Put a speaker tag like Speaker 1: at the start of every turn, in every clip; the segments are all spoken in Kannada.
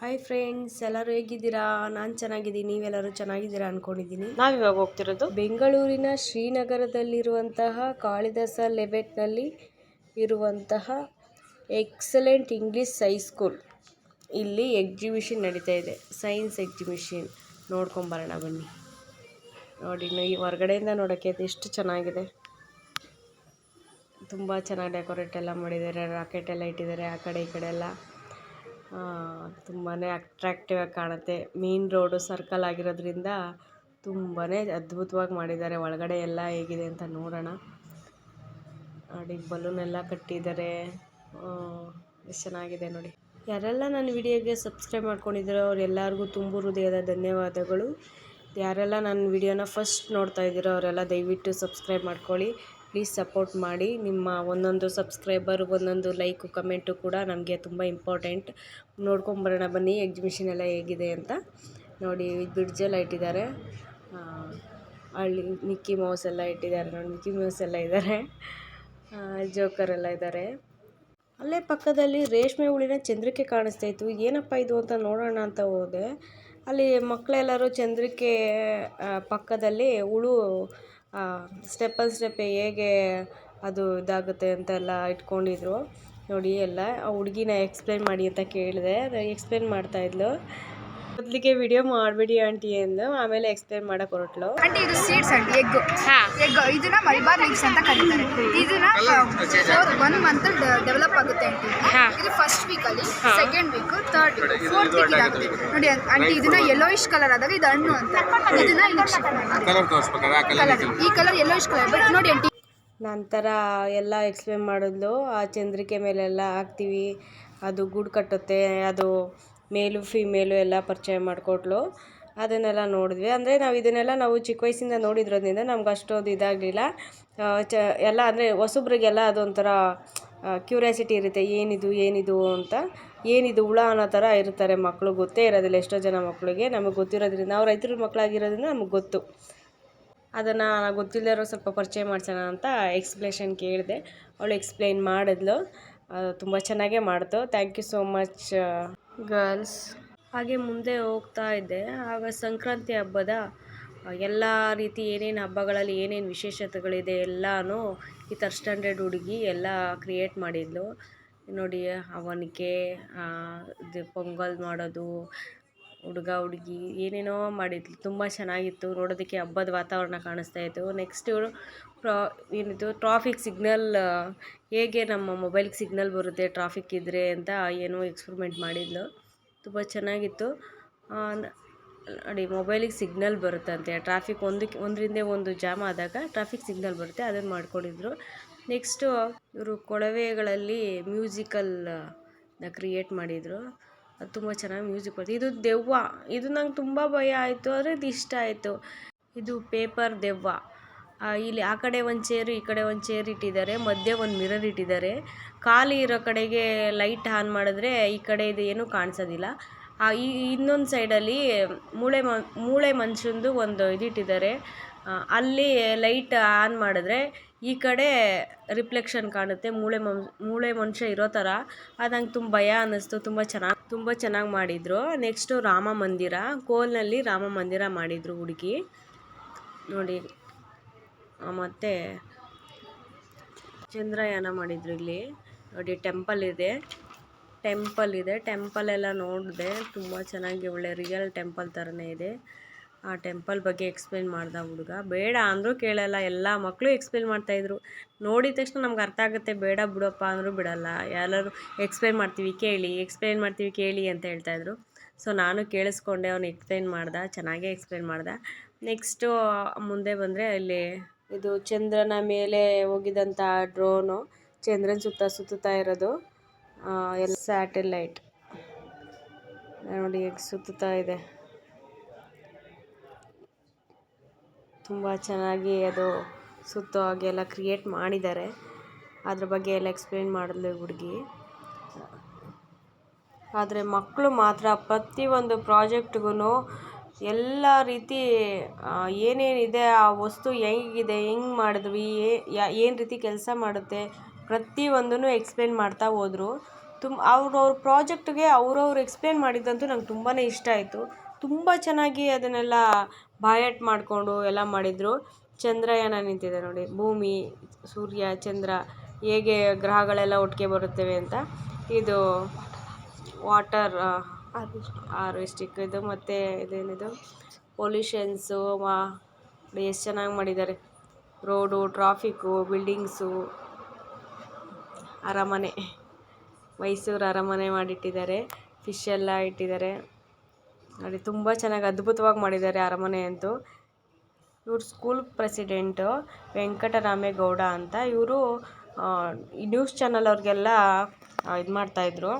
Speaker 1: ಹಾಯ್ ಫ್ರೆಂಡ್ಸ್ ಎಲ್ಲರೂ ಹೇಗಿದ್ದೀರಾ? ನಾನು ಚೆನ್ನಾಗಿದ್ದೀನಿ ನೀವೆಲ್ಲರೂ ಚೆನ್ನಾಗಿದ್ದೀರಾ ಅನ್ಕೊಂಡಿದ್ದೀನಿ.
Speaker 2: ನಾವಿವಾಗ ಹೋಗ್ತಿರೋದು?
Speaker 1: ಬೆಂಗಳೂರಿನ ಶ್ರೀನಗರದಲ್ಲಿರುವಂತಹ ಕಾಳಿದಾಸ ಲೆಬೆಟ್ನಲ್ಲಿ ಇರುವಂತಹ ಎಕ್ಸಲೆಂಟ್ ಇಂಗ್ಲೀಷ್ ಹೈಸ್ಕೂಲ್ ಇಲ್ಲಿ ಎಕ್ಸಿಬಿಷನ್ ನಡೀತಾ ಇದೆ. ಸೈನ್ಸ್ ಎಕ್ಸಿಬಿಷನ್ ನೋಡ್ಕೊಂಬರೋಣ ಬನ್ನಿ. ನೋಡಿ ಈ ಹೊರಗಡೆಯಿಂದ ನೋಡೋಕ್ಕೆ ಅದು ಎಷ್ಟು ಚೆನ್ನಾಗಿದೆ. ತುಂಬ ಚೆನ್ನಾಗಿ ಡೆಕೋರೇಟ್ ಎಲ್ಲ ಮಾಡಿದ್ದಾರೆ ರಾಕೆಟ್ ಎಲ್ಲ ಇಟ್ಟಿದ್ದಾರೆ ಆ ಕಡೆ ಈ ಕಡೆ ಎಲ್ಲ. ತುಂಬಾ ಅಟ್ರಾಕ್ಟಿವ್ ಆಗಿ ಕಾಣುತ್ತೆ. ಮೇನ್ ರೋಡು ಸರ್ಕಲ್ ಆಗಿರೋದ್ರಿಂದ ತುಂಬಾ ಅದ್ಭುತವಾಗಿ ಮಾಡಿದ್ದಾರೆ. ಒಳಗಡೆ ಎಲ್ಲ ಹೇಗಿದೆ ಅಂತ ನೋಡೋಣ. ನೋಡಿ ಬಲೂನ್ ಎಲ್ಲ ಕಟ್ಟಿದ್ದಾರೆ ಎಷ್ಟು ಚೆನ್ನಾಗಿದೆ ನೋಡಿ. ಯಾರೆಲ್ಲ ನನ್ನ ವಿಡಿಯೋಗೆ ಸಬ್ಸ್ಕ್ರೈಬ್ ಮಾಡ್ಕೊಂಡಿದ್ದೀರೋ ಅವರೆಲ್ಲರಿಗೂ ತುಂಬ ಹೃದಯದ ಧನ್ಯವಾದಗಳು. ಯಾರೆಲ್ಲ ನನ್ನ ವಿಡಿಯೋನ ಫಸ್ಟ್ ನೋಡ್ತಾ ಇದ್ದೀರೋ ಅವರೆಲ್ಲ ದಯವಿಟ್ಟು ಸಬ್ಸ್ಕ್ರೈಬ್ ಮಾಡ್ಕೊಳ್ಳಿ. ಪ್ಲೀಸ್ ಸಪೋರ್ಟ್ ಮಾಡಿ. ನಿಮ್ಮ ಒಂದೊಂದು ಸಬ್ಸ್ಕ್ರೈಬರ್, ಒಂದೊಂದು ಲೈಕು, ಕಮೆಂಟು ಕೂಡ ನಮಗೆ ತುಂಬ ಇಂಪಾರ್ಟೆಂಟ್. ನೋಡ್ಕೊಂಬರೋಣ ಬನ್ನಿ ಎಕ್ಸಿಬಿಷನ್ ಎಲ್ಲ ಹೇಗಿದೆ ಅಂತ. ನೋಡಿ ಬ್ರಿಡ್ಜೆಲ್ಲ ಇಟ್ಟಿದ್ದಾರೆ. ಅಲ್ಲಿ ಮಿಕ್ಕಿ ಮೌಸ್ ಎಲ್ಲ ಇಟ್ಟಿದ್ದಾರೆ ನೋಡಿ ಮಿಕ್ಕಿ ಮೌಸ್ ಎಲ್ಲ ಇದ್ದಾರೆ. ಜೋಕರ್ ಎಲ್ಲ ಇದ್ದಾರೆ. ಅಲ್ಲೇ ಪಕ್ಕದಲ್ಲಿ ರೇಷ್ಮೆ ಹುಳಿನ ಚಂದ್ರಿಕೆ ಕಾಣಿಸ್ತಾ ಇತ್ತು. ಏನಪ್ಪ ಇದು ಅಂತ ನೋಡೋಣ ಅಂತ ಹೋದೆ. ಅಲ್ಲಿ ಮಕ್ಕಳೆಲ್ಲರೂ ಚಂದ್ರಿಕೆ ಪಕ್ಕದಲ್ಲಿ ಹುಳು ಸ್ಟೆಪ್ ಬೈ ಸ್ಟೆಪ್ ಹೇಗೆ ಅದು ಇದಾಗುತ್ತೆ ಅಂತೆಲ್ಲ ಇಟ್ಕೊಂಡಿದ್ರು. ನೋಡಿ ಎಲ್ಲ ಆ ಹುಡ್ಗಿನ ಎಕ್ಸ್ಪ್ಲೇನ್ ಮಾಡಿ ಅಂತ ಕೇಳಿದೆ. ಎಕ್ಸ್ಪ್ಲೇನ್ ಮಾಡ್ತಾ ಇದ್ಲು. ಮೊದಲಿಗೆ ವಿಡಿಯೋ ಮಾಡಬೇಡಿ ಆಂಟಿ ಎಂದು ಆಮೇಲೆ ಎಕ್ಸ್ಪ್ಲೇನ್ ಮಾಡಕ್ ಹೊರಟ್ಲು.
Speaker 3: ಆಂಟಿ ಇದು ಸೀಡ್ಸ್ ಆಂಟಿ ಎಗ್ ಎಗ್ ಇದನ್ನ ಮಲ್ಬಾರ್ ಮಿಕ್ಸ್ ಅಂತ ಕರೀತಾರೆ. ಇದನ್ನ ಒನ್ ಮಂತ್ ಡೆವಲಪ್ ಆಗುತ್ತೆ ಆಂಟಿ. ಇದು ಫಸ್ಟ್ ವೀಕ್ ಅಲ್ಲಿ second week third week fourth week ಇದಾಗುತ್ತೆ. ನೋಡಿ ಆಂಟಿ ಇದನ್ನ ಯೆಲ್ಲೋಯಿಶ್ ಕಲರ್ ಆದಾಗ ಇದು ಹಣ್ಣು ಅಂತ. ಇದನ್ನ. ಈ ಕಲರ್ ಯೆಲ್ಲೋಯಿಶ್ ಕಲರ್ ಬಟ್ ನೋಡಿ ಆಂಟಿ.
Speaker 1: ನಂತರ ಎಲ್ಲ ಎಕ್ಸ್ಪ್ಲೇನ್ ಮಾಡಿದ್ಲು. ಆ ಚಂದ್ರಿಕೆ ಮೇಲೆಲ್ಲ ಹಾಕ್ತೀವಿ. ಅದು ಗೂಡು ಕಟ್ಟುತ್ತೆ ಅದು ಮೇಲು, ಫೀಮೇಲು ಎಲ್ಲ ಪರಿಚಯ ಮಾಡಿಕೊಟ್ಲು. ಅದನ್ನೆಲ್ಲ ನೋಡಿದ್ವಿ. ಅಂದರೆ ನಾವು ಇದನ್ನೆಲ್ಲ ನಾವು ಚಿಕ್ಕ ವಯಸ್ಸಿಂದ ನೋಡಿದ್ರೋದ್ರಿಂದ ನಮ್ಗೆ ಅಷ್ಟೊಂದು ಇದಾಗಲಿಲ್ಲ. ಚ, ಎಲ್ಲ ಅಂದರೆ ಹೊಸಬ್ರಿಗೆಲ್ಲ ಅದೊಂಥರ ಕ್ಯೂರಿಯಾಸಿಟಿ ಇರುತ್ತೆ. ಏನಿದು ಏನಿದು ಅಂತ. ಏನಿದು ಹುಳ ಅನ್ನೋ ಥರ ಇರ್ತಾರೆ ಮಕ್ಕಳು ಗೊತ್ತೇ ಇರೋದಿಲ್ಲ ಎಷ್ಟೋ ಜನ ಮಕ್ಕಳಿಗೆ ನಮಗೆ ಗೊತ್ತಿರೋದ್ರಿಂದ ನಾವು ರೈತರ ಮಕ್ಕಳಾಗಿರೋದ್ರಿಂದ ನಮಗೆ ಗೊತ್ತು. ಅದನ್ನು ಗೊತ್ತಿಲ್ಲದೆ ಇರೋ ಸ್ವಲ್ಪ ಪರಿಚಯ ಮಾಡ್ಸೋಣ ಅಂತ ಎಕ್ಸ್ಪ್ಲೇಷನ್ ಕೇಳಿದೆ. ಅವಳು ಎಕ್ಸ್ಪ್ಲೈನ್ ಮಾಡಿದ್ಲು. ತುಂಬ ಚೆನ್ನಾಗೇ ಮಾಡ್ತು. Thank you so much. Girls. ಹಾಗೆ ಮುಂದೆ ಹೋಗ್ತಾ ಇದ್ದೆ. ಆಗ ಸಂಕ್ರಾಂತಿ ಹಬ್ಬದ ಎಲ್ಲ ರೀತಿ ಏನೇನು ಹಬ್ಬಗಳಲ್ಲಿ ಏನೇನು ವಿಶೇಷತೆಗಳಿದೆ ಎಲ್ಲನೂ ಈ ಥರ್ಡ್ ಸ್ಟ್ಯಾಂಡರ್ಡ್ ಹುಡುಗಿ ಎಲ್ಲ ಕ್ರಿಯೇಟ್ ಮಾಡಿದ್ಲು. ನೋಡಿ, ಅವನಿಗೆ ಇದು ಪೊಂಗಲ್ ಮಾಡೋದು, ಹುಡುಗ, ಹುಡುಗಿ ಏನೇನೋ ಮಾಡಿದ್ಲು. ತುಂಬ ಚೆನ್ನಾಗಿತ್ತು. ನೋಡೋದಕ್ಕೆ ಹಬ್ಬದ ವಾತಾವರಣ ಕಾಣಿಸ್ತಾ ಇತ್ತು. ನೆಕ್ಸ್ಟ್ ಇವಳು ಪ್ರಾ ಏನಿದು ಟ್ರಾಫಿಕ್ ಸಿಗ್ನಲ್ ಹೇಗೆ ನಮ್ಮ ಮೊಬೈಲ್ಗೆ ಸಿಗ್ನಲ್ ಬರುತ್ತೆ ಟ್ರಾಫಿಕ್ ಇದ್ದರೆ ಅಂತ ಏನೋ ಎಕ್ಸ್ಪರಿಮೆಂಟ್ ಮಾಡಿದ್ಲು. ತುಂಬ ಚೆನ್ನಾಗಿತ್ತು. ನೋಡಿ ಮೊಬೈಲಿಗೆ ಸಿಗ್ನಲ್ ಬರುತ್ತಂತೆ ಟ್ರಾಫಿಕ್ ಒಂದಕ್ಕೆ, ಒಂದರಿಂದ ಒಂದು ಜಾಮ್ ಆದಾಗ ಟ್ರಾಫಿಕ್ ಸಿಗ್ನಲ್ ಬರುತ್ತೆ, ಅದನ್ನು ಮಾಡ್ಕೊಂಡಿದ್ರು. ನೆಕ್ಸ್ಟು ಇವರು ಕೊಳವೆಗಳಲ್ಲಿ ಮ್ಯೂಸಿಕಲ್ ಕ್ರಿಯೇಟ್ ಮಾಡಿದರು. ಅದು ತುಂಬ ಚೆನ್ನಾಗಿ ಮ್ಯೂಸಿಕ್ ಬರುತ್ತೆ. ಇದು ದೆವ್ವ, ಇದು ನಂಗೆ ತುಂಬ ಭಯ ಆಯಿತು, ಆದರೆ ಇದು ಇಷ್ಟ ಆಯಿತು. ಇದು ಪೇಪರ್ ದೆವ್ವ. ಇಲ್ಲಿ ಆ ಕಡೆ ಒಂದು ಚೇರು ಈ ಕಡೆ ಒಂದು ಚೇರ್ ಇಟ್ಟಿದ್ದಾರೆ. ಮಧ್ಯೆ ಒಂದು ಮಿರರ್ ಇಟ್ಟಿದ್ದಾರೆ. ಖಾಲಿ ಇರೋ ಕಡೆಗೆ ಲೈಟ್ ಆನ್ ಮಾಡಿದ್ರೆ ಈ ಕಡೆ ಇದು ಏನು ಕಾಣಿಸೋದಿಲ್ಲ. ಆ, ಈ ಇನ್ನೊಂದು ಸೈಡಲ್ಲಿ ಮೂಳೆ ಮ ಮೂಳೆ ಮನುಷ್ಯಂದು ಒಂದು ಆ, ಅಲ್ಲಿ ಲೈಟ್ ಆನ್ ಮಾಡಿದ್ರೆ ಈ ಕಡೆ ರಿಫ್ಲೆಕ್ಷನ್ ಕಾಣುತ್ತೆ. ಮೂಳೆ ಮನ್ ಮೂಳೆ ಮನುಷ್ಯ ಇರೋ ಥರ ಅದು ನಂಗೆ ತುಂಬ ಭಯ ಅನ್ನಿಸ್ತು. ತುಂಬ ಚೆನ್ನಾಗಿ ತುಂಬ ಚೆನ್ನಾಗಿ ಮಾಡಿದರು. ನೆಕ್ಸ್ಟು ರಾಮ ಮಂದಿರ ಕೋಲ್ನಲ್ಲಿ ರಾಮ ಮಂದಿರ ಮಾಡಿದರು ಹುಡುಗಿ. ನೋಡಿ. ಮತ್ತೆ ಚಂದ್ರಯಾನ ಮಾಡಿದ್ರು ಇಲ್ಲಿ. ನೋಡಿ ಟೆಂಪಲ್ ಇದೆ. ಟೆಂಪಲ್ ಇದೆ. ಟೆಂಪಲ್ ಎಲ್ಲ ನೋಡಿದೆ. ತುಂಬ ಚೆನ್ನಾಗಿ ಒಳ್ಳೆ ರಿಯಲ್ ಟೆಂಪಲ್ ಥರನೇ ಇದೆ. ಆ ಟೆಂಪಲ್ ಬಗ್ಗೆ ಎಕ್ಸ್ಪ್ಲೇನ್ ಮಾಡ್ದ ಹುಡುಗ. ಬೇಡ ಅಂದರೂ ಕೇಳಲ್ಲ. ಎಲ್ಲ ಮಕ್ಕಳು ಎಕ್ಸ್ಪ್ಲೇನ್ ಮಾಡ್ತಾಯಿದ್ರು ನೋಡಿದ ತಕ್ಷಣ ನಮ್ಗೆ ಅರ್ಥ ಆಗುತ್ತೆ. ಬೇಡ ಬಿಡಪ್ಪ ಅಂದರೂ ಬಿಡಲ್ಲ. ಎಲ್ಲರೂ ಎಕ್ಸ್ಪ್ಲೇನ್ ಮಾಡ್ತೀವಿ ಕೇಳಿ ಎಕ್ಸ್ಪ್ಲೇನ್ ಮಾಡ್ತೀವಿ ಕೇಳಿ ಅಂತ ಹೇಳ್ತಾಯಿದ್ರು ಸೊ ನಾನು ಕೇಳಿಸ್ಕೊಂಡೆ. ಅವ್ನು ಎಕ್ಸ್ಪ್ಲೇನ್ ಮಾಡ್ದೆ. ಚೆನ್ನಾಗೇ ಎಕ್ಸ್ಪ್ಲೇನ್ ಮಾಡ್ದೆ. ನೆಕ್ಸ್ಟು ಮುಂದೆ ಬಂದರೆ ಅಲ್ಲಿ ಇದು ಚಂದ್ರನ ಮೇಲೆ ಹೋಗಿದಂತಹ ಡ್ರೋನು ಚಂದ್ರನ ಸುತ್ತ ಸುತ್ತುತ್ತಾ ಇರೋದು. ಎಲ್ ಎಲ್ಲ ಸ್ಯಾಟಲೈಟ್ ನೋಡಿ ಸುತ್ತುತ್ತಾ ಇದೆ. ತುಂಬ ಚೆನ್ನಾಗಿ ಅದು ಸುತ್ತೋ ಹಾಗೆಲ್ಲ ಕ್ರಿಯೇಟ್ ಮಾಡಿದ್ದಾರೆ. ಅದ್ರ ಬಗ್ಗೆ ಎಲ್ಲ ಎಕ್ಸ್ಪ್ಲೇನ್ ಮಾಡಿದ್ಲು ಹುಡುಗಿ. ಆದರೆ ಮಕ್ಕಳು ಮಾತ್ರ ಪ್ರತಿಯೊಂದು ಪ್ರಾಜೆಕ್ಟ್ಗೂ ಎಲ್ಲ ರೀತಿ ಏನೇನಿದೆ, ಆ ವಸ್ತು ಹೇಗಿದೆ, ಹೆಂಗೆ ಮಾಡಿದ್ವಿ ಏನು ರೀತಿ ಕೆಲಸ ಮಾಡುತ್ತೆ, ಪ್ರತಿಯೊಂದನ್ನು ಎಕ್ಸ್ಪ್ಲೇನ್ ಮಾಡ್ತಾ ಹೋದರು. ತುಮ್ ಅವ್ರವ್ರ ಪ್ರಾಜೆಕ್ಟ್ಗೆ ಅವ್ರವ್ರು ಎಕ್ಸ್ಪ್ಲೇನ್ ಮಾಡಿದ್ದಂತೂ ನಂಗೆ ತುಂಬಾ ಇಷ್ಟ ಆಯಿತು. ತುಂಬ ಚೆನ್ನಾಗಿ ಅದನ್ನೆಲ್ಲ ಬಾಯಟ್ ಮಾಡಿಕೊಂಡು ಎಲ್ಲ ಮಾಡಿದರು. ಚಂದ್ರಯಾನ ನಿಂತಿದೆ ನೋಡಿ, ಭೂಮಿ, ಸೂರ್ಯ, ಚಂದ್ರ, ಹೇಗೆ ಗ್ರಹಗಳೆಲ್ಲ ಒಟ್ಟಿಗೆ ಬರುತ್ತವೆ ಅಂತ. ಇದು ವಾಟರ್ ಹಾರ್ವೆಸ್ಟಿಕ್ ಇದು ಮತ್ತು ಇದೇನಿದು? ಪೊಲ್ಯೂಷನ್ಸು ಮಾ ಎಷ್ಟು ಚೆನ್ನಾಗಿ ಮಾಡಿದ್ದಾರೆ. ರೋಡು ಟ್ರಾಫಿಕ್ಕು ಬಿಲ್ಡಿಂಗ್ಸು ಅರಮನೆ. ಮೈಸೂರು ಅರಮನೆ ಮಾಡಿಟ್ಟಿದ್ದಾರೆ. ಫಿಶ್ ಎಲ್ಲ ಇಟ್ಟಿದ್ದಾರೆ. ನೋಡಿ, ತುಂಬ ಚೆನ್ನಾಗಿ ಅದ್ಭುತವಾಗಿ ಮಾಡಿದ್ದಾರೆ ಅರಮನೆ ಅಂತೂ. ಇವ್ರು ಸ್ಕೂಲ್ ಪ್ರೆಸಿಡೆಂಟು ವೆಂಕಟರಾಮೇಗೌಡ ಅಂತ ಇವರು ನ್ಯೂಸ್ ಚಾನಲ್ ಅವ್ರಿಗೆಲ್ಲ ಇದು ಮಾಡ್ತಾಯಿದ್ರು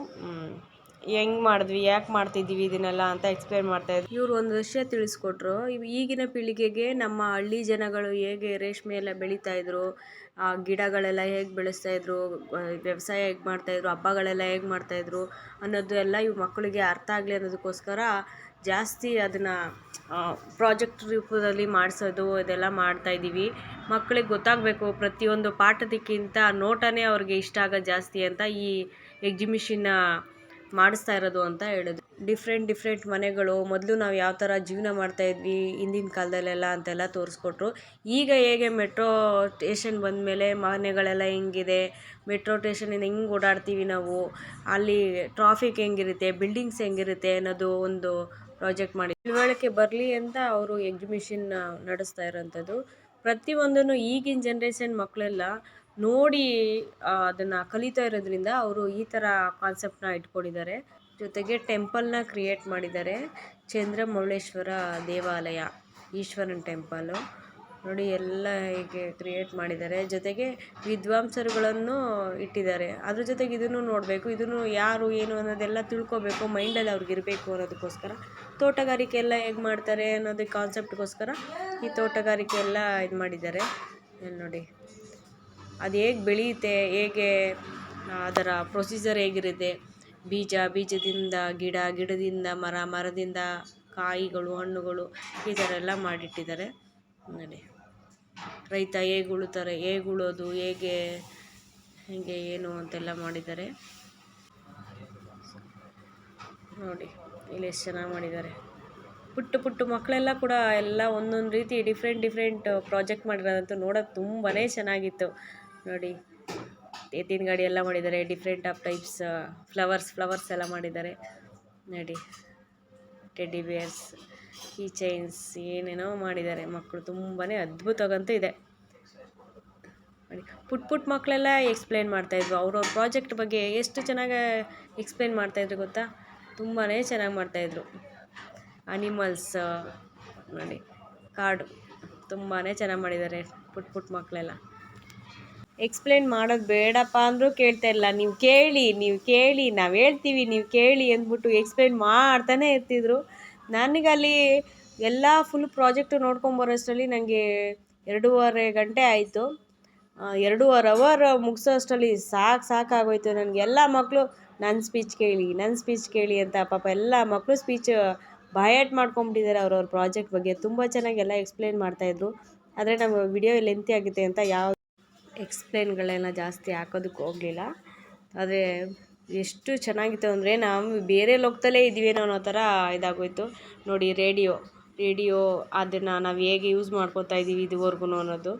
Speaker 1: ಹೆಂಗೆ ಮಾಡಿದ್ವಿ, ಯಾಕೆ ಮಾಡ್ತಿದ್ದೀವಿ ಇದನ್ನೆಲ್ಲ ಅಂತ ಎಕ್ಸ್ಪ್ಲೇನ್ ಮಾಡ್ತಾಯಿದ್ರು ಇವ್ರು ಒಂದು ವಿಷಯ ತಿಳಿಸ್ಕೊಟ್ರು. ಈಗಿನ ಪೀಳಿಗೆಗೆ ನಮ್ಮ ಹಳ್ಳಿ ಜನಗಳು ಹೇಗೆ ರೇಷ್ಮೆ ಎಲ್ಲ ಬೆಳೀತಾ ಇದ್ರು, ಆ ಗಿಡಗಳೆಲ್ಲ ಹೇಗೆ ಬೆಳೆಸ್ತಾ ಇದ್ರು ವ್ಯವಸಾಯ ಹೇಗೆ ಮಾಡ್ತಾಯಿದ್ರು ಹಬ್ಬಗಳೆಲ್ಲ ಹೇಗೆ ಮಾಡ್ತಾಯಿದ್ರು ಅನ್ನೋದು ಎಲ್ಲ ಇವು ಮಕ್ಕಳಿಗೆ ಅರ್ಥ ಆಗಲಿ ಅನ್ನೋದಕ್ಕೋಸ್ಕರ ಜಾಸ್ತಿ ಅದನ್ನು ಪ್ರಾಜೆಕ್ಟ್ ರೂಪದಲ್ಲಿ ಮಾಡಿಸೋದು, ಇದೆಲ್ಲ ಮಾಡ್ತಾ ಇದ್ದೀವಿ. ಮಕ್ಕಳಿಗೆ ಗೊತ್ತಾಗಬೇಕು, ಪ್ರತಿಯೊಂದು ಪಾಠದಕ್ಕಿಂತ ನೋಟನೇ ಅವ್ರಿಗೆ ಇಷ್ಟ ಆಗೋದು ಜಾಸ್ತಿ ಅಂತ ಈ ಎಕ್ಸಿಬಿಷನ್ನ ಮಾಡಿಸ್ತಾ ಇರೋದು ಅಂತ ಹೇಳಿದ್ರು. ಡಿಫ್ರೆಂಟ್ ಡಿಫ್ರೆಂಟ್ ಮನೆಗಳು, ಮೊದಲು ನಾವು ಯಾವ ಥರ ಜೀವನ ಮಾಡ್ತಾ ಇದ್ವಿ ಹಿಂದಿನ ಕಾಲದಲ್ಲೆಲ್ಲ ಅಂತೆಲ್ಲ ತೋರಿಸ್ಕೊಟ್ರು. ಈಗ ಹೇಗೆ ಮೆಟ್ರೋ ಸ್ಟೇಷನ್ ಬಂದಮೇಲೆ ಮನೆಗಳೆಲ್ಲ ಹೆಂಗಿದೆ? ಮೆಟ್ರೋ ಸ್ಟೇಷನಿಂದ ಹೆಂಗೆ ಓಡಾಡ್ತೀವಿ ನಾವು? ಅಲ್ಲಿ ಟ್ರಾಫಿಕ್ ಹೆಂಗಿರುತ್ತೆ? ಬಿಲ್ಡಿಂಗ್ಸ್ ಹೆಂಗಿರುತ್ತೆ ಅನ್ನೋದು ಒಂದು ಪ್ರಾಜೆಕ್ಟ್ ಮಾಡಿ. ತಿಳುವಳಿಕೆ ಬರಲಿ ಅಂತ ಅವರು ಎಕ್ಸಿಬಿಷನ್ ನಡೆಸ್ತಾ ಇರೋಂಥದ್ದು. ಪ್ರತಿಯೊಂದನ್ನು ಈಗಿನ ಜನ್ರೇಷನ್ ಮಕ್ಕಳೆಲ್ಲ ನೋಡಿ ಅದನ್ನು ಕಲಿತಾ ಇರೋದ್ರಿಂದ ಅವರು ಈ ಥರ ಕಾನ್ಸೆಪ್ಟನ್ನ ಇಟ್ಕೊಂಡಿದ್ದಾರೆ. ಜೊತೆಗೆ ಟೆಂಪಲ್ನ ಕ್ರಿಯೇಟ್ ಮಾಡಿದ್ದಾರೆ. ಚಂದ್ರಮೌಳೇಶ್ವರ ದೇವಾಲಯ, ಈಶ್ವರನ ಟೆಂಪಲು ನೋಡಿ, ಎಲ್ಲ ಹೀಗೆ ಕ್ರಿಯೇಟ್ ಮಾಡಿದ್ದಾರೆ. ಜೊತೆಗೆ ವಿದ್ವಾಂಸರುಗಳನ್ನು ಇಟ್ಟಿದ್ದಾರೆ. ಅದ್ರ ಜೊತೆಗೆ ಇದನ್ನು ನೋಡಬೇಕು. ಇದನ್ನು ಯಾರು, ಏನು ಅನ್ನೋದೆಲ್ಲ ತಿಳ್ಕೊಬೇಕು. ಮೈಂಡಲ್ಲಿ ಅವ್ರಿಗೆ ಇರಬೇಕು ಅನ್ನೋದಕ್ಕೋಸ್ಕರ. ತೋಟಗಾರಿಕೆ ಎಲ್ಲ ಹೇಗೆ ಮಾಡ್ತಾರೆ ಅನ್ನೋದಕ್ಕೆ ಕಾನ್ಸೆಪ್ಟ್ಗೋಸ್ಕರ ಈ ತೋಟಗಾರಿಕೆ ಎಲ್ಲ ಇದು ಮಾಡಿದ್ದಾರೆ. ನೋಡಿ. ಅದು ಹೇಗೆ ಬೆಳೆಯುತ್ತೆ, ಹೇಗೆ ಅದರ ಪ್ರೊಸೀಜರ್ ಹೇಗಿರುತ್ತೆ. ಬೀಜ, ಬೀಜದಿಂದ ಗಿಡ, ಗಿಡದಿಂದ ಮರ, ಮರದಿಂದ ಕಾಯಿಗಳು, ಹಣ್ಣುಗಳು ಈ ಥರ ಎಲ್ಲ ಮಾಡಿಟ್ಟಿದ್ದಾರೆ. ನೋಡಿ, ರೈತ ಹೇಗೆ ಉಳುತ್ತಾರೆ, ಹೇಗೆ ಉಳೋದು, ಹೇಗೆ ಹೇಗೆ ಏನು ಅಂತೆಲ್ಲ ಮಾಡಿದ್ದಾರೆ. ನೋಡಿ, ಇಲ್ಲಿ ಎಷ್ಟು ಚೆನ್ನಾಗಿ ಮಾಡಿದ್ದಾರೆ. ಪುಟ್ಟ ಪುಟ್ಟ ಮಕ್ಕಳೆಲ್ಲ ಕೂಡ ಎಲ್ಲ ಒಂದೊಂದು ರೀತಿ ಡಿಫ್ರೆಂಟ್ ಡಿಫ್ರೆಂಟ್ ಪ್ರಾಜೆಕ್ಟ್ ಮಾಡಿರೋದಂತೂ ನೋಡೋಕೆ ತುಂಬಾ ಚೆನ್ನಾಗಿತ್ತು. ನೋಡಿ. ಎತ್ತಿನ ಗಾಡಿ ಎಲ್ಲ ಮಾಡಿದ್ದಾರೆ. Different of types flowers flowers ಎಲ್ಲ ಮಾಡಿದ್ದಾರೆ. ನೋಡಿ. ಟೆಡ್ಡಿ ಬಿಯರ್ಸ್ ಕೀ ಚೈನ್ಸ್ ಏನೇನೋ ಮಾಡಿದ್ದಾರೆ. ಮಕ್ಕಳು ತುಂಬಾ ಅದ್ಭುತವಾಗಂತೂ ಇದೆ. ನೋಡಿ. ಪುಟ್ ಪುಟ್ಟ ಮಕ್ಕಳೆಲ್ಲ ಎಕ್ಸ್ಪ್ಲೇನ್ ಮಾಡ್ತಾಯಿದ್ರು ಅವ್ರವ್ರ ಪ್ರಾಜೆಕ್ಟ್ ಬಗ್ಗೆ ಎಷ್ಟು ಚೆನ್ನಾಗಿ ಎಕ್ಸ್ಪ್ಲೇನ್ ಮಾಡ್ತಾಯಿದ್ರು ಗೊತ್ತಾ? ತುಂಬಾ ಚೆನ್ನಾಗಿ ಮಾಡ್ತಾಯಿದ್ರು ಅನಿಮಲ್ಸ್ ನೋಡಿ. ಕಾಡು ತುಂಬಾ ಚೆನ್ನಾಗಿ ಮಾಡಿದ್ದಾರೆ ಪುಟ್ ಪುಟ್ ಮಕ್ಕಳೆಲ್ಲ ಎಕ್ಸ್ಪ್ಲೇನ್ ಮಾಡೋದು ಬೇಡಪ್ಪ ಅಂದರೂ ಕೇಳ್ತಾ ಇಲ್ಲ. ನೀವು ಕೇಳಿ ನೀವು ಕೇಳಿ, ನಾವು ಹೇಳ್ತೀವಿ, ನೀವು ಕೇಳಿ ಅಂದ್ಬಿಟ್ಟು ಎಕ್ಸ್ಪ್ಲೇನ್ ಮಾಡ್ತಾನೆ ಇರ್ತಿದ್ರು. ನನಗಲ್ಲಿ ಎಲ್ಲ ಫುಲ್ ಪ್ರಾಜೆಕ್ಟು ನೋಡ್ಕೊಂಬರೋಷ್ಟರಲ್ಲಿ ನನಗೆ ಎರಡೂವರೆ ಗಂಟೆ ಆಯಿತು. ಎರಡೂವರೆ ಅವರ್ ಮುಗಿಸೋ ಅಷ್ಟರಲ್ಲಿ ಸಾಕು ಸಾಕಾಗೋಯ್ತು ನನಗೆ. ಎಲ್ಲ ಮಕ್ಕಳು ನನ್ನ ಸ್ಪೀಚ್ ಕೇಳಿ ನನ್ನ ಸ್ಪೀಚ್ ಕೇಳಿ ಅಂತ ಪಾಪ ಎಲ್ಲ ಮಕ್ಕಳು ಸ್ಪೀಚ್ ಬಾಯಾಟ್ ಮಾಡ್ಕೊಂಬಿಟ್ಟಿದ್ದಾರೆ ಅವ್ರವ್ರ ಪ್ರಾಜೆಕ್ಟ್ ಬಗ್ಗೆ. ತುಂಬ ಚೆನ್ನಾಗಿ ಎಲ್ಲ ಎಕ್ಸ್ಪ್ಲೇನ್ ಮಾಡ್ತಾಯಿದ್ರು ಆದರೆ ನಮ್ಮ ವಿಡಿಯೋ ಲೆಂತಿ ಆಗುತ್ತೆ ಅಂತ ಯಾವ ಎಕ್ಸ್ಪ್ಲೇನ್ಗಳೆಲ್ಲ ಜಾಸ್ತಿ ಹಾಕೋದಕ್ಕೆ ಹೋಗಲಿಲ್ಲ. ಆದರೆ ಎಷ್ಟು ಚೆನ್ನಾಗಿತ್ತು ಅಂದರೆ ನಾವು ಬೇರೆ ಲೋಕದಲ್ಲೇ ಇದ್ದೀವೇನೋ ಅನ್ನೋ ಥರ ಇದಾಗೋಯ್ತು. ನೋಡಿ, ರೇಡಿಯೋ ರೇಡಿಯೋ ಅದನ್ನು ನಾವು ಹೇಗೆ ಯೂಸ್ ಮಾಡ್ಕೋತಾ ಇದ್ದೀವಿ ಇದುವರೆಗೂ ಅನ್ನೋದು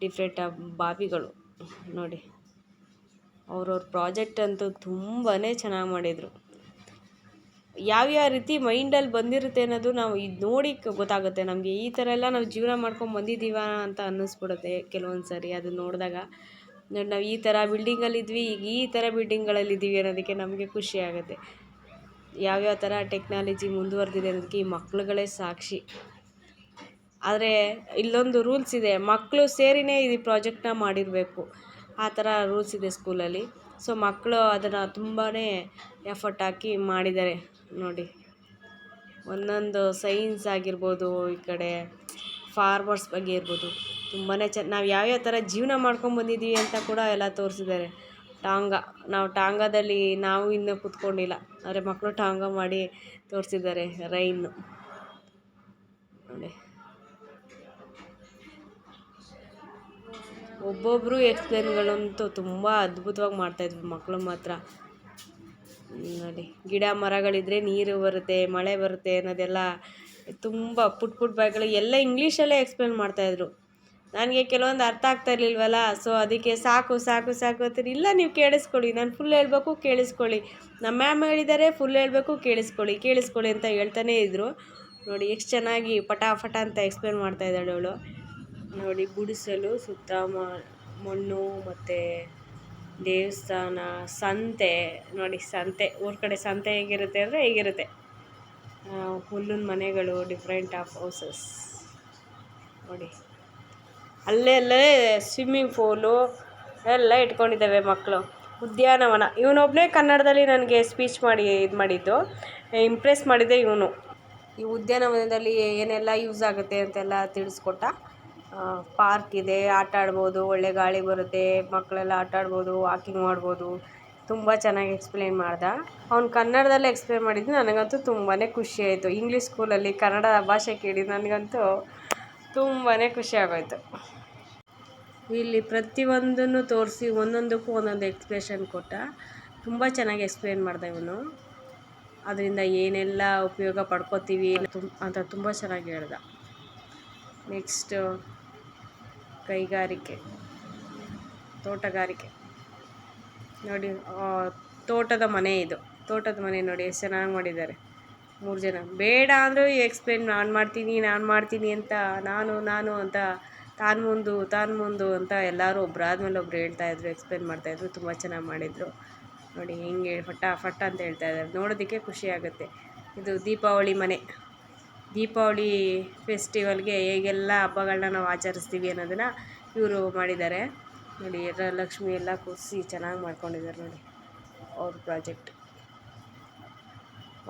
Speaker 1: ಡಿಫ್ರೆಂಟ್ ಆಫ್ ಬಾವಿಗಳು. ನೋಡಿ, ಅವ್ರವ್ರ ಪ್ರಾಜೆಕ್ಟ್ ಅಂತೂ ತುಂಬಾ ಚೆನ್ನಾಗಿ ಮಾಡಿದರು. ಯಾವ್ಯಾವ ರೀತಿ ಮೈಂಡಲ್ಲಿ ಬಂದಿರುತ್ತೆ ಅನ್ನೋದು ನಾವು ಇದು ನೋಡಿ ಗೊತ್ತಾಗುತ್ತೆ. ನಮಗೆ ಈ ಥರ ಎಲ್ಲ ನಾವು ಜೀವನ ಮಾಡ್ಕೊಂಡು ಬಂದಿದ್ದೀವ ಅಂತ ಅನ್ನಿಸ್ಬಿಡುತ್ತೆ ಕೆಲವೊಂದು ಸರಿ ಅದು ನೋಡಿದಾಗ. ನೋಡಿ ನಾವು ಈ ಥರ ಬಿಲ್ಡಿಂಗಲ್ಲಿದ್ವಿ ಈಗ ಈ ಥರ ಬಿಲ್ಡಿಂಗ್ಗಳಲ್ಲಿದ್ದೀವಿ ಅನ್ನೋದಕ್ಕೆ ನಮಗೆ ಖುಷಿ ಆಗುತ್ತೆ. ಯಾವ್ಯಾವ ಥರ ಟೆಕ್ನಾಲಜಿ ಮುಂದುವರೆದಿದೆ ಅನ್ನೋದಕ್ಕೆ ಈ ಮಕ್ಳುಗಳೇ ಸಾಕ್ಷಿ. ಆದರೆ ಇಲ್ಲೊಂದು ರೂಲ್ಸ್ ಇದೆ ಮಕ್ಕಳು ಸೇರಿನೇ ಈ ಪ್ರಾಜೆಕ್ಟ್ನ ಮಾಡಿರಬೇಕು. ಆ ಥರ ರೂಲ್ಸ್ ಇದೆ ಸ್ಕೂಲಲ್ಲಿ ಸೊ ಮಕ್ಕಳು ಅದನ್ನು ತುಂಬಾ ಎಫರ್ಟ್ ಹಾಕಿ ಮಾಡಿದ್ದಾರೆ. ನೋಡಿ. ಒಂದೊಂದು ಸೈನ್ಸ್ ಆಗಿರ್ಬೋದು ಈ ಕಡೆ, ಫಾರ್ಮರ್ಸ್ ಬಗ್ಗೆ ಇರ್ಬೋದು. ತುಂಬಾ ಚೆನ್ನ ನಾವು ಯಾವ್ಯಾವ ಥರ ಜೀವನ ಮಾಡ್ಕೊಂಡು ಬಂದಿದ್ದೀವಿ ಅಂತ ಕೂಡ ಎಲ್ಲ ತೋರಿಸಿದ್ದಾರೆ. ಟಾಂಗ, ನಾವು ಟಾಂಗಾದಲ್ಲಿ ನಾವು ಇನ್ನೂ ಕೂತ್ಕೊಂಡಿಲ್ಲ. ಆದರೆ ಮಕ್ಕಳು ಟಾಂಗ ಮಾಡಿ ತೋರಿಸಿದ್ದಾರೆ, ರೈನು. ನೋಡಿ. ಒಬ್ಬೊಬ್ಬರು ಎಕ್ಸ್ಪ್ಲೇನ್ಗಳಂತೂ ತುಂಬ ಅದ್ಭುತವಾಗಿ ಮಾಡ್ತಾಯಿದ್ರು ಮಕ್ಕಳು ಮಾತ್ರ. ನೋಡಿ, ಗಿಡ ಮರಗಳಿದ್ದರೆ ನೀರು ಬರುತ್ತೆ, ಮಳೆ ಬರುತ್ತೆ ಅನ್ನೋದೆಲ್ಲ ತುಂಬ ಪುಟ್ ಪುಟ್ ಬಾಯಿಗಳು ಎಲ್ಲ ಇಂಗ್ಲೀಷಲ್ಲೇ ಎಕ್ಸ್ಪ್ಲೇನ್ ಮಾಡ್ತಾಯಿದ್ರು ನನಗೆ ಕೆಲವೊಂದು ಅರ್ಥ ಆಗ್ತಾ ಇರಲಿಲ್ವಲ್ಲ ಸೊ ಅದಕ್ಕೆ ಸಾಕು ಸಾಕು ಸಾಕು ಅಂತೀರಿ ಇಲ್ಲ, ನೀವು ಕೇಳಿಸ್ಕೊಳ್ಳಿ, ನಾನು ಫುಲ್ ಹೇಳಬೇಕು, ಕೇಳಿಸ್ಕೊಳ್ಳಿ. ನಮ್ಮ ಮ್ಯಾಮ್ ಹೇಳಿದ್ದಾರೆ ಫುಲ್ ಹೇಳಬೇಕು, ಕೇಳಿಸ್ಕೊಳ್ಳಿ ಕೇಳಿಸ್ಕೊಳ್ಳಿ ಅಂತ ಹೇಳ್ತಾನೇ ಇದ್ದರು ನೋಡಿ, ಎಷ್ಟು ಚೆನ್ನಾಗಿ ಪಟ ಪಟ ಅಂತ ಎಕ್ಸ್ಪ್ಲೇನ್ ಮಾಡ್ತಾ ಅವಳು. ನೋಡಿ, ಗುಡಿಸಲು, ಸುತ್ತ ಮಣ್ಣು ಮತ್ತು ದೇವಸ್ಥಾನ, ಸಂತೆ, ನೋಡಿ ಸಂತೆ, ಊರ ಕಡೆ ಸಂತೆ ಹೇಗಿರುತ್ತೆ ಅಂದರೆ ಹೇಗಿರುತ್ತೆ. ಹುಲ್ಲಿನ ಮನೆಗಳು ಡಿಫ್ರೆಂಟ್ ಆಫ್ ಹೌಸಸ್ ನೋಡಿ. ಅಲ್ಲೇ ಸ್ವಿಮ್ಮಿಂಗ್ ಫೂಲು ಎಲ್ಲ ಇಟ್ಕೊಂಡಿದ್ದಾವೆ ಮಕ್ಕಳು ಉದ್ಯಾನವನ. ಇವನೊಬ್ಬನೇ ಕನ್ನಡದಲ್ಲಿ ನನಗೆ ಸ್ಪೀಚ್ ಮಾಡಿ, ಇದು ಮಾಡಿದ್ದು. ಇಂಪ್ರೆಸ್ ಮಾಡಿದ್ದೆ ಇವನು. ಈ ಉದ್ಯಾನವನದಲ್ಲಿ ಏನೆಲ್ಲ ಯೂಸ್ ಆಗುತ್ತೆ ಅಂತೆಲ್ಲ ತಿಳಿಸ್ಕೊಟ್ಟ. ಪಾರ್ಕ್ ಇದೆ, ಆಟ ಆಡ್ಬೋದು, ಒಳ್ಳೆ ಗಾಳಿ ಬರುತ್ತೆ ಮಕ್ಕಳೆಲ್ಲ ಆಟ ಆಡ್ಬೋದು ವಾಕಿಂಗ್ ಮಾಡ್ಬೋದು. ತುಂಬ ಚೆನ್ನಾಗಿ ಎಕ್ಸ್ಪ್ಲೇನ್ ಮಾಡ್ದ. ಅವ್ನು ಕನ್ನಡದಲ್ಲೇ ಎಕ್ಸ್ಪ್ಲೇನ್ ಮಾಡಿದ್ದು ನನಗಂತೂ ತುಂಬಾ ಖುಷಿ ಆಯಿತು. ಇಂಗ್ಲೀಷ್ ಸ್ಕೂಲಲ್ಲಿ ಕನ್ನಡ ಭಾಷೆ ಕೇಳಿ ನನಗಂತೂ ತುಂಬಾ ಖುಷಿ ಆಗೋಯಿತು. ಇಲ್ಲಿ ಪ್ರತಿಯೊಂದನ್ನು ತೋರಿಸಿ ಒಂದೊಂದಕ್ಕೂ ಒಂದೊಂದು ಎಕ್ಸ್ಪ್ರೆಷನ್ ಕೊಟ್ಟ. ತುಂಬ ಚೆನ್ನಾಗಿ ಎಕ್ಸ್ಪ್ಲೇನ್ ಮಾಡ್ದೆ ಇವನು. ಅದರಿಂದ ಏನೆಲ್ಲ ಉಪಯೋಗ ಪಡ್ಕೋತೀವಿ ಅಂತ ತುಂಬ ಚೆನ್ನಾಗಿ ಹೇಳ್ದ. ನೆಕ್ಸ್ಟು ಕೈಗಾರಿಕೆ, ತೋಟಗಾರಿಕೆ. ನೋಡಿ ತೋಟದ ಮನೆ ಇದು. ತೋಟದ ಮನೆ ನೋಡಿ, ಎಷ್ಟು ಚೆನ್ನಾಗಿ ಮಾಡಿದ್ದಾರೆ. ಮೂರು ಜನ. ಬೇಡ ಅಂದರೂ ಎಕ್ಸ್ಪ್ಲೇನ್ ನಾನು ಮಾಡ್ತೀನಿ ನಾನು ಮಾಡ್ತೀನಿ ಅಂತ, ನಾನು ನಾನು ಅಂತ, ತಾನು ಮುಂದು ತಾನು ಮುಂದು ಅಂತ ಎಲ್ಲರೂ ಒಬ್ಬರಾದ್ಮೇಲೆ ಒಬ್ರು ಹೇಳ್ತಾಯಿದ್ರು ಎಕ್ಸ್ಪ್ಲೇನ್ ಮಾಡ್ತಾಯಿದ್ರು ತುಂಬ ಚೆನ್ನಾಗಿ ಮಾಡಿದರು. ನೋಡಿ, ಹೆಂಗೆ, ಫಟ ಫಟ ಅಂತ ಹೇಳ್ತಾ ಇದ್ದಾರೆ. ನೋಡೋದಕ್ಕೆ ಖುಷಿ ಆಗುತ್ತೆ. ಇದು ದೀಪಾವಳಿ ಮನೆ. ದೀಪಾವಳಿ ಫೆಸ್ಟಿವಲ್ಗೆ ಹೇಗೆಲ್ಲ ಹಬ್ಬಗಳನ್ನ ನಾವು ಆಚರಿಸ್ತೀವಿ ಅನ್ನೋದನ್ನು ಇವರು ಮಾಡಿದ್ದಾರೆ. ನೋಡಿ ಲಕ್ಷ್ಮಿ ಎಲ್ಲ ಕೂರಿಸಿ ಚೆನ್ನಾಗಿ ಮಾಡ್ಕೊಂಡಿದ್ದಾರೆ ನೋಡಿ ಅವ್ರ ಪ್ರಾಜೆಕ್ಟ್.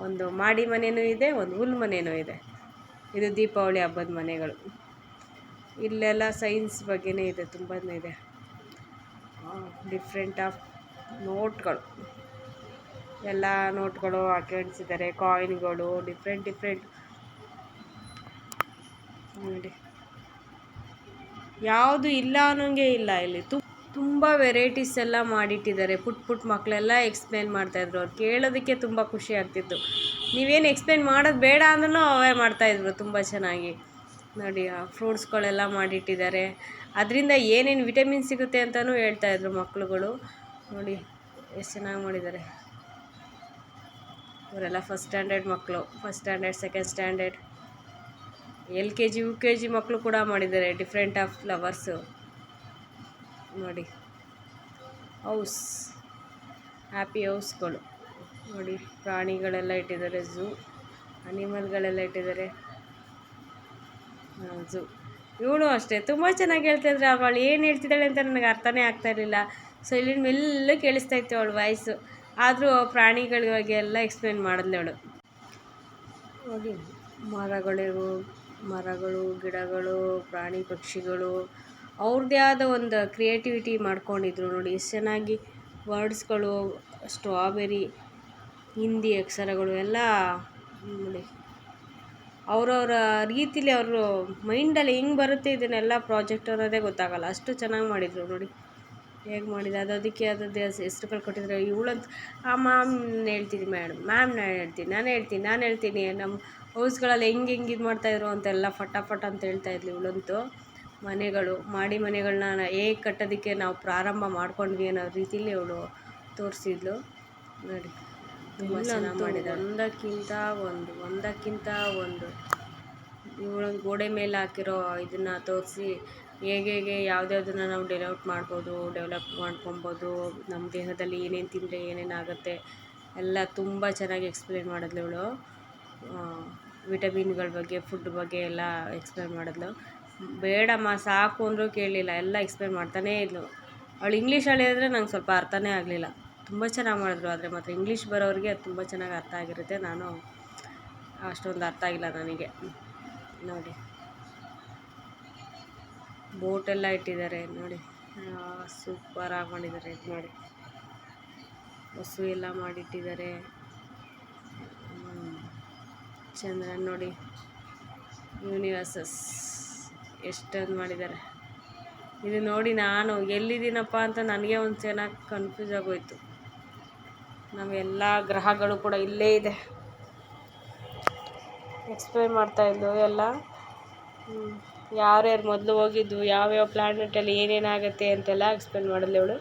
Speaker 1: ಒಂದು ಮಾಡಿ ಮನೆಯೂ ಇದೆ, ಒಂದು ಹುಲ್ ಮನೆಯೂ ಇದೆ. ಇದು ದೀಪಾವಳಿ ಹಬ್ಬದ ಮನೆಗಳು. ಇಲ್ಲೆಲ್ಲ ಸೈನ್ಸ್ ಬಗ್ಗೆನೇ ಇದೆ ತುಂಬಾ ಇದೆ. ಡಿಫ್ರೆಂಟ್ ಆಫ್ ನೋಟ್ಗಳು. ಎಲ್ಲ ನೋಟ್ಗಳು ಹಾಕಿಸಿದ್ದಾರೆ ಕಾಯಿನ್ಗಳು, ಡಿಫ್ರೆಂಟ್ ಡಿಫ್ರೆಂಟ್ ನೋಡಿ. ಯಾವುದು ಇಲ್ಲ ಅನ್ನೋಂಗೆ ಇಲ್ಲ ಇಲ್ಲಿ. ತುಂಬ ವೆರೈಟೀಸ್ ಎಲ್ಲ ಮಾಡಿಟ್ಟಿದ್ದಾರೆ. ಪುಟ್ ಪುಟ್ ಮಕ್ಕಳೆಲ್ಲ ಎಕ್ಸ್ಪ್ಲೇನ್ ಮಾಡ್ತಾಯಿದ್ರು ಅವ್ರು ಕೇಳೋದಕ್ಕೆ ತುಂಬ ಖುಷಿ ಆಗ್ತಿತ್ತು. ನೀವೇನು ಎಕ್ಸ್ಪ್ಲೇನ್ ಮಾಡೋದು ಬೇಡ ಅಂದ್ರೂ ಅವೇ ಮಾಡ್ತಾಯಿದ್ರು ತುಂಬ ಚೆನ್ನಾಗಿ. ನೋಡಿ, ಆ ಫ್ರೂಟ್ಸ್ಗಳೆಲ್ಲ ಮಾಡಿಟ್ಟಿದ್ದಾರೆ. ಅದರಿಂದ ಏನೇನು ವಿಟಮಿನ್ ಸಿಗುತ್ತೆ ಅಂತಲೂ ಹೇಳ್ತಾಯಿದ್ರು ಮಕ್ಕಳುಗಳು ನೋಡಿ, ಎಷ್ಟು ಚೆನ್ನಾಗಿ ಮಾಡಿದ್ದಾರೆ. ಇವರೆಲ್ಲ ಫಸ್ಟ್ ಸ್ಟ್ಯಾಂಡರ್ಡ್ ಮಕ್ಕಳು first standard second standard L K G U K G ಮಕ್ಕಳು ಕೂಡ ಮಾಡಿದ್ದಾರೆ ಡಿಫ್ರೆಂಟ್ ಆಫ್ ಫ್ಲವರ್ಸು ನೋಡಿ. ಹೌಸ್. ಹ್ಯಾಪಿ ಹೌಸ್ಗಳು ನೋಡಿ, ಪ್ರಾಣಿಗಳೆಲ್ಲ ಇಟ್ಟಿದ್ದಾರೆ ಝೂ ಅನಿಮಲ್ಗಳೆಲ್ಲ ಇಟ್ಟಿದ್ದಾರೆ. ಝೂ ಇವಳು ಅಷ್ಟೇ. ತುಂಬ ಚೆನ್ನಾಗಿ ಹೇಳ್ತಾಯಿದ್ರೆ ಅವಳು ಏನು ಹೇಳ್ತಿದ್ದಾಳೆ ಅಂತ ನನಗೆ ಅರ್ಥನೇ ಆಗ್ತಾ ಇರಲಿಲ್ಲ. ಸೊ ಇಲ್ಲಿ ಮೆಲ್ಲ ಕೇಳಿಸ್ತಾ ಇತ್ತು ಅವಳು ವಾಯ್ಸು ಆದರೂ ಪ್ರಾಣಿಗಳಿಗೆ ಎಲ್ಲ ಎಕ್ಸ್ಪ್ಲೇನ್ ಮಾಡಿದ್ಲು ಅವಳು. ನೋಡಿ ಮರಗಳಿರು ಮರಗಳು, ಗಿಡಗಳು, ಪ್ರಾಣಿ ಪಕ್ಷಿಗಳು ಅವ್ರದ್ದೇ ಆದ ಒಂದು ಕ್ರಿಯೇಟಿವಿಟಿ ಮಾಡ್ಕೊಂಡಿದ್ರು ನೋಡಿ. ಎಷ್ಟು ಚೆನ್ನಾಗಿ ವರ್ಡ್ಸ್ಗಳು ಸ್ಟ್ರಾಬೆರಿ ಹಿಂದಿ ಅಕ್ಷರಗಳು ಎಲ್ಲ ನೋಡಿ. ಅವರವರ ರೀತಿಲಿ ಅವರು ಮೈಂಡಲ್ಲಿ ಹೆಂಗೆ ಬರುತ್ತೆ ಇದನ್ನೆಲ್ಲ ಪ್ರಾಜೆಕ್ಟ್ ಅನ್ನೋದೇ ಗೊತ್ತಾಗಲ್ಲ. ಅಷ್ಟು ಚೆನ್ನಾಗಿ ಮಾಡಿದರು ನೋಡಿ. ಹೇಗೆ ಮಾಡಿದೆ, ಅದು ಅದಕ್ಕೆ ಅದರದ್ದೇ ಹೆಸ್ರುಗಳು ಕೊಟ್ಟಿದ್ದಾರೆ ಇವಳಂತ, ಆ ಮ್ಯಾಮ್ ಹೇಳ್ತೀನಿ ಮೇಡಮ್ ಮ್ಯಾಮ್ ನಾನು ಹೇಳ್ತೀನಿ ನಾನು ಹೇಳ್ತೀನಿ ನಾನು ಹೇಳ್ತೀನಿ, ನಮ್ಮ ಹೌಸ್ಗಳಲ್ಲಿ ಹೆಂಗೆ ಹೆಂಗೆ ಇದು ಮಾಡ್ತಾಯಿದ್ರು ಅಂತೆಲ್ಲ ಫಟ ಫಟ ಅಂತ ಹೇಳ್ತಾ ಇದ್ಲು ಇವಳಂತೂ. ಮನೆಗಳು ಮಾಡಿ ಮನೆಗಳನ್ನ ಹೇಗೆ ಕಟ್ಟೋದಕ್ಕೆ ನಾವು ಪ್ರಾರಂಭ ಮಾಡ್ಕೊಂಡ್ವಿ ಅನ್ನೋ ರೀತಿಲಿ ಅವಳು ತೋರಿಸಿದ್ಲು. ನೋಡಿ ತುಂಬ ಚೆನ್ನಾಗಿ ಮಾಡಿದ ಒಂದಕ್ಕಿಂತ ಒಂದು ಒಂದಕ್ಕಿಂತ ಒಂದು. ಇವಳು ಗೋಡೆ ಮೇಲೆ ಹಾಕಿರೋ ಇದನ್ನು ತೋರಿಸಿ ಹೇಗೆ ಹೇಗೆ ಯಾವುದ್ಯಾವ್ದನ್ನ ನಾವು ಡೆವಲಪ್ ಮಾಡ್ಬೋದು ಡೆವಲಪ್ ಮಾಡ್ಕೊಬೋದು ನಮ್ಮ ದೇಹದಲ್ಲಿ ಏನೇನು ತಿಂದರೆ ಏನೇನಾಗುತ್ತೆ ಎಲ್ಲ ತುಂಬ ಚೆನ್ನಾಗಿ ಎಕ್ಸ್ಪ್ಲೇನ್ ಮಾಡಿದ್ಲು ಇವಳು. ವಿಟಮಿನ್ಗಳ ಬಗ್ಗೆ, ಫುಡ್ ಬಗ್ಗೆ ಎಲ್ಲ ಎಕ್ಸ್ಪ್ಲೇನ್ ಮಾಡಿದ್ಲು. ಬೇಡಮ್ಮ, ಸಾಕು ಅಂದರೂ ಕೇಳಲಿಲ್ಲ, ಎಲ್ಲ ಎಕ್ಸ್ಪ್ಲೇನ್ ಮಾಡ್ತಾನೇ ಇದ್ಲು. ಅವಳು ಇಂಗ್ಲೀಷ್ ಹೇಳಿದ್ರೆ ನಂಗೆ ಸ್ವಲ್ಪ ಅರ್ಥನೇ ಆಗಲಿಲ್ಲ. ತುಂಬ ಚೆನ್ನಾಗಿ ಮಾಡಿದ್ರು, ಆದರೆ ಮಾತ್ರ ಇಂಗ್ಲೀಷ್ ಬರೋರಿಗೆ ತುಂಬ ಚೆನ್ನಾಗಿ ಅರ್ಥ ಆಗಿರುತ್ತೆ. ನಾನು ಅಷ್ಟೊಂದು ಅರ್ಥ ಆಗಿಲ್ಲ ನನಗೆ. ನೋಡಿ. ಬೋಟೆಲ್ಲ ಇಟ್ಟಿದ್ದಾರೆ, ನೋಡಿ. ಸೂಪರಾಗಿ ಮಾಡಿದ್ದಾರೆ, ಇದು ನೋಡಿ. ಹಸು ಎಲ್ಲ ಮಾಡಿಟ್ಟಿದ್ದಾರೆ. ಚಂದ್ರನ್ ನೋಡಿ. ಯೂನಿವರ್ಸಸ್ ಎಷ್ಟೊಂದು ಮಾಡಿದ್ದಾರೆ. ಇದು ನೋಡಿ ನಾನು ಎಲ್ಲಿದ್ದೀನಪ್ಪ ಅಂತ ನನಗೆ ಒಂದು ಚೆನ್ನಾಗಿ ಕನ್ಫ್ಯೂಸ್ ಆಗೋಯ್ತು. ನಾವೆಲ್ಲ ಗ್ರಹಗಳು ಕೂಡ ಇಲ್ಲೇ ಇದೆ. ಎಕ್ಸ್ಪ್ಲೈನ್ ಇದ್ದು ಎಲ್ಲ. ಯಾರ್ಯಾರು ಮೊದಲು ಹೋಗಿದ್ದು, ಯಾವ್ಯಾವ ಪ್ಲ್ಯಾನೆಟಲ್ಲಿ ಏನೇನಾಗುತ್ತೆ ಅಂತೆಲ್ಲ ಎಕ್ಸ್ಪ್ಲೇನ್ ಮಾಡಿದ್ಲು ಇವಳು.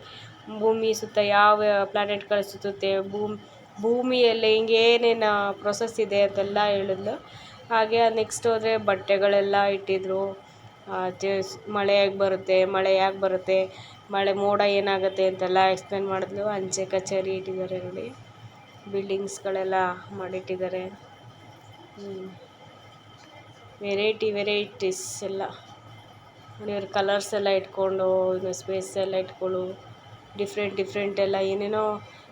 Speaker 1: ಭೂಮಿ ಸುತ್ತ ಯಾವ ಪ್ಲ್ಯಾನೆಟ್ಗಳು ಸುತ್ತುತ್ತೆ, ಭೂಮಿ ಭೂಮಿಯಲ್ಲಿ ಹಿಂಗೆ ಏನೇನು ಪ್ರೊಸೆಸ್ ಇದೆ ಅಂತೆಲ್ಲ ಹೇಳಿದ್ಲು. ಹಾಗೆ ನೆಕ್ಸ್ಟ್ ಹೋದರೆ ಬಟ್ಟೆಗಳೆಲ್ಲ ಇಟ್ಟಿದ್ರು. ಮಳೆ ಹೇಗೆ ಬರುತ್ತೆ, ಮಳೆ ಯಾಕೆ ಬರುತ್ತೆ, ಮಳೆ ಮೋಡ ಏನಾಗುತ್ತೆ ಅಂತೆಲ್ಲ ಎಕ್ಸ್ಪ್ಲೇನ್ ಮಾಡಿದ್ಲು. ಅಂಚೆ ಕಚೇರಿ ಇಟ್ಟಿದ್ದಾರೆ ನೋಡಿ. ಬಿಲ್ಡಿಂಗ್ಸ್ಗಳೆಲ್ಲ ಮಾಡಿಟ್ಟಿದ್ದಾರೆ. ವೆರೈಟಿ ವೆರೈಟೀಸ್ ಎಲ್ಲ. ಇವ್ರ ಕಲರ್ಸ್ ಎಲ್ಲ ಇಟ್ಕೊಂಡು ಸ್ಪೇಸ್ ಎಲ್ಲ ಇಟ್ಕೊಂಡು ಡಿಫ್ರೆಂಟ್ ಡಿಫ್ರೆಂಟ್ ಎಲ್ಲ ಏನೇನೋ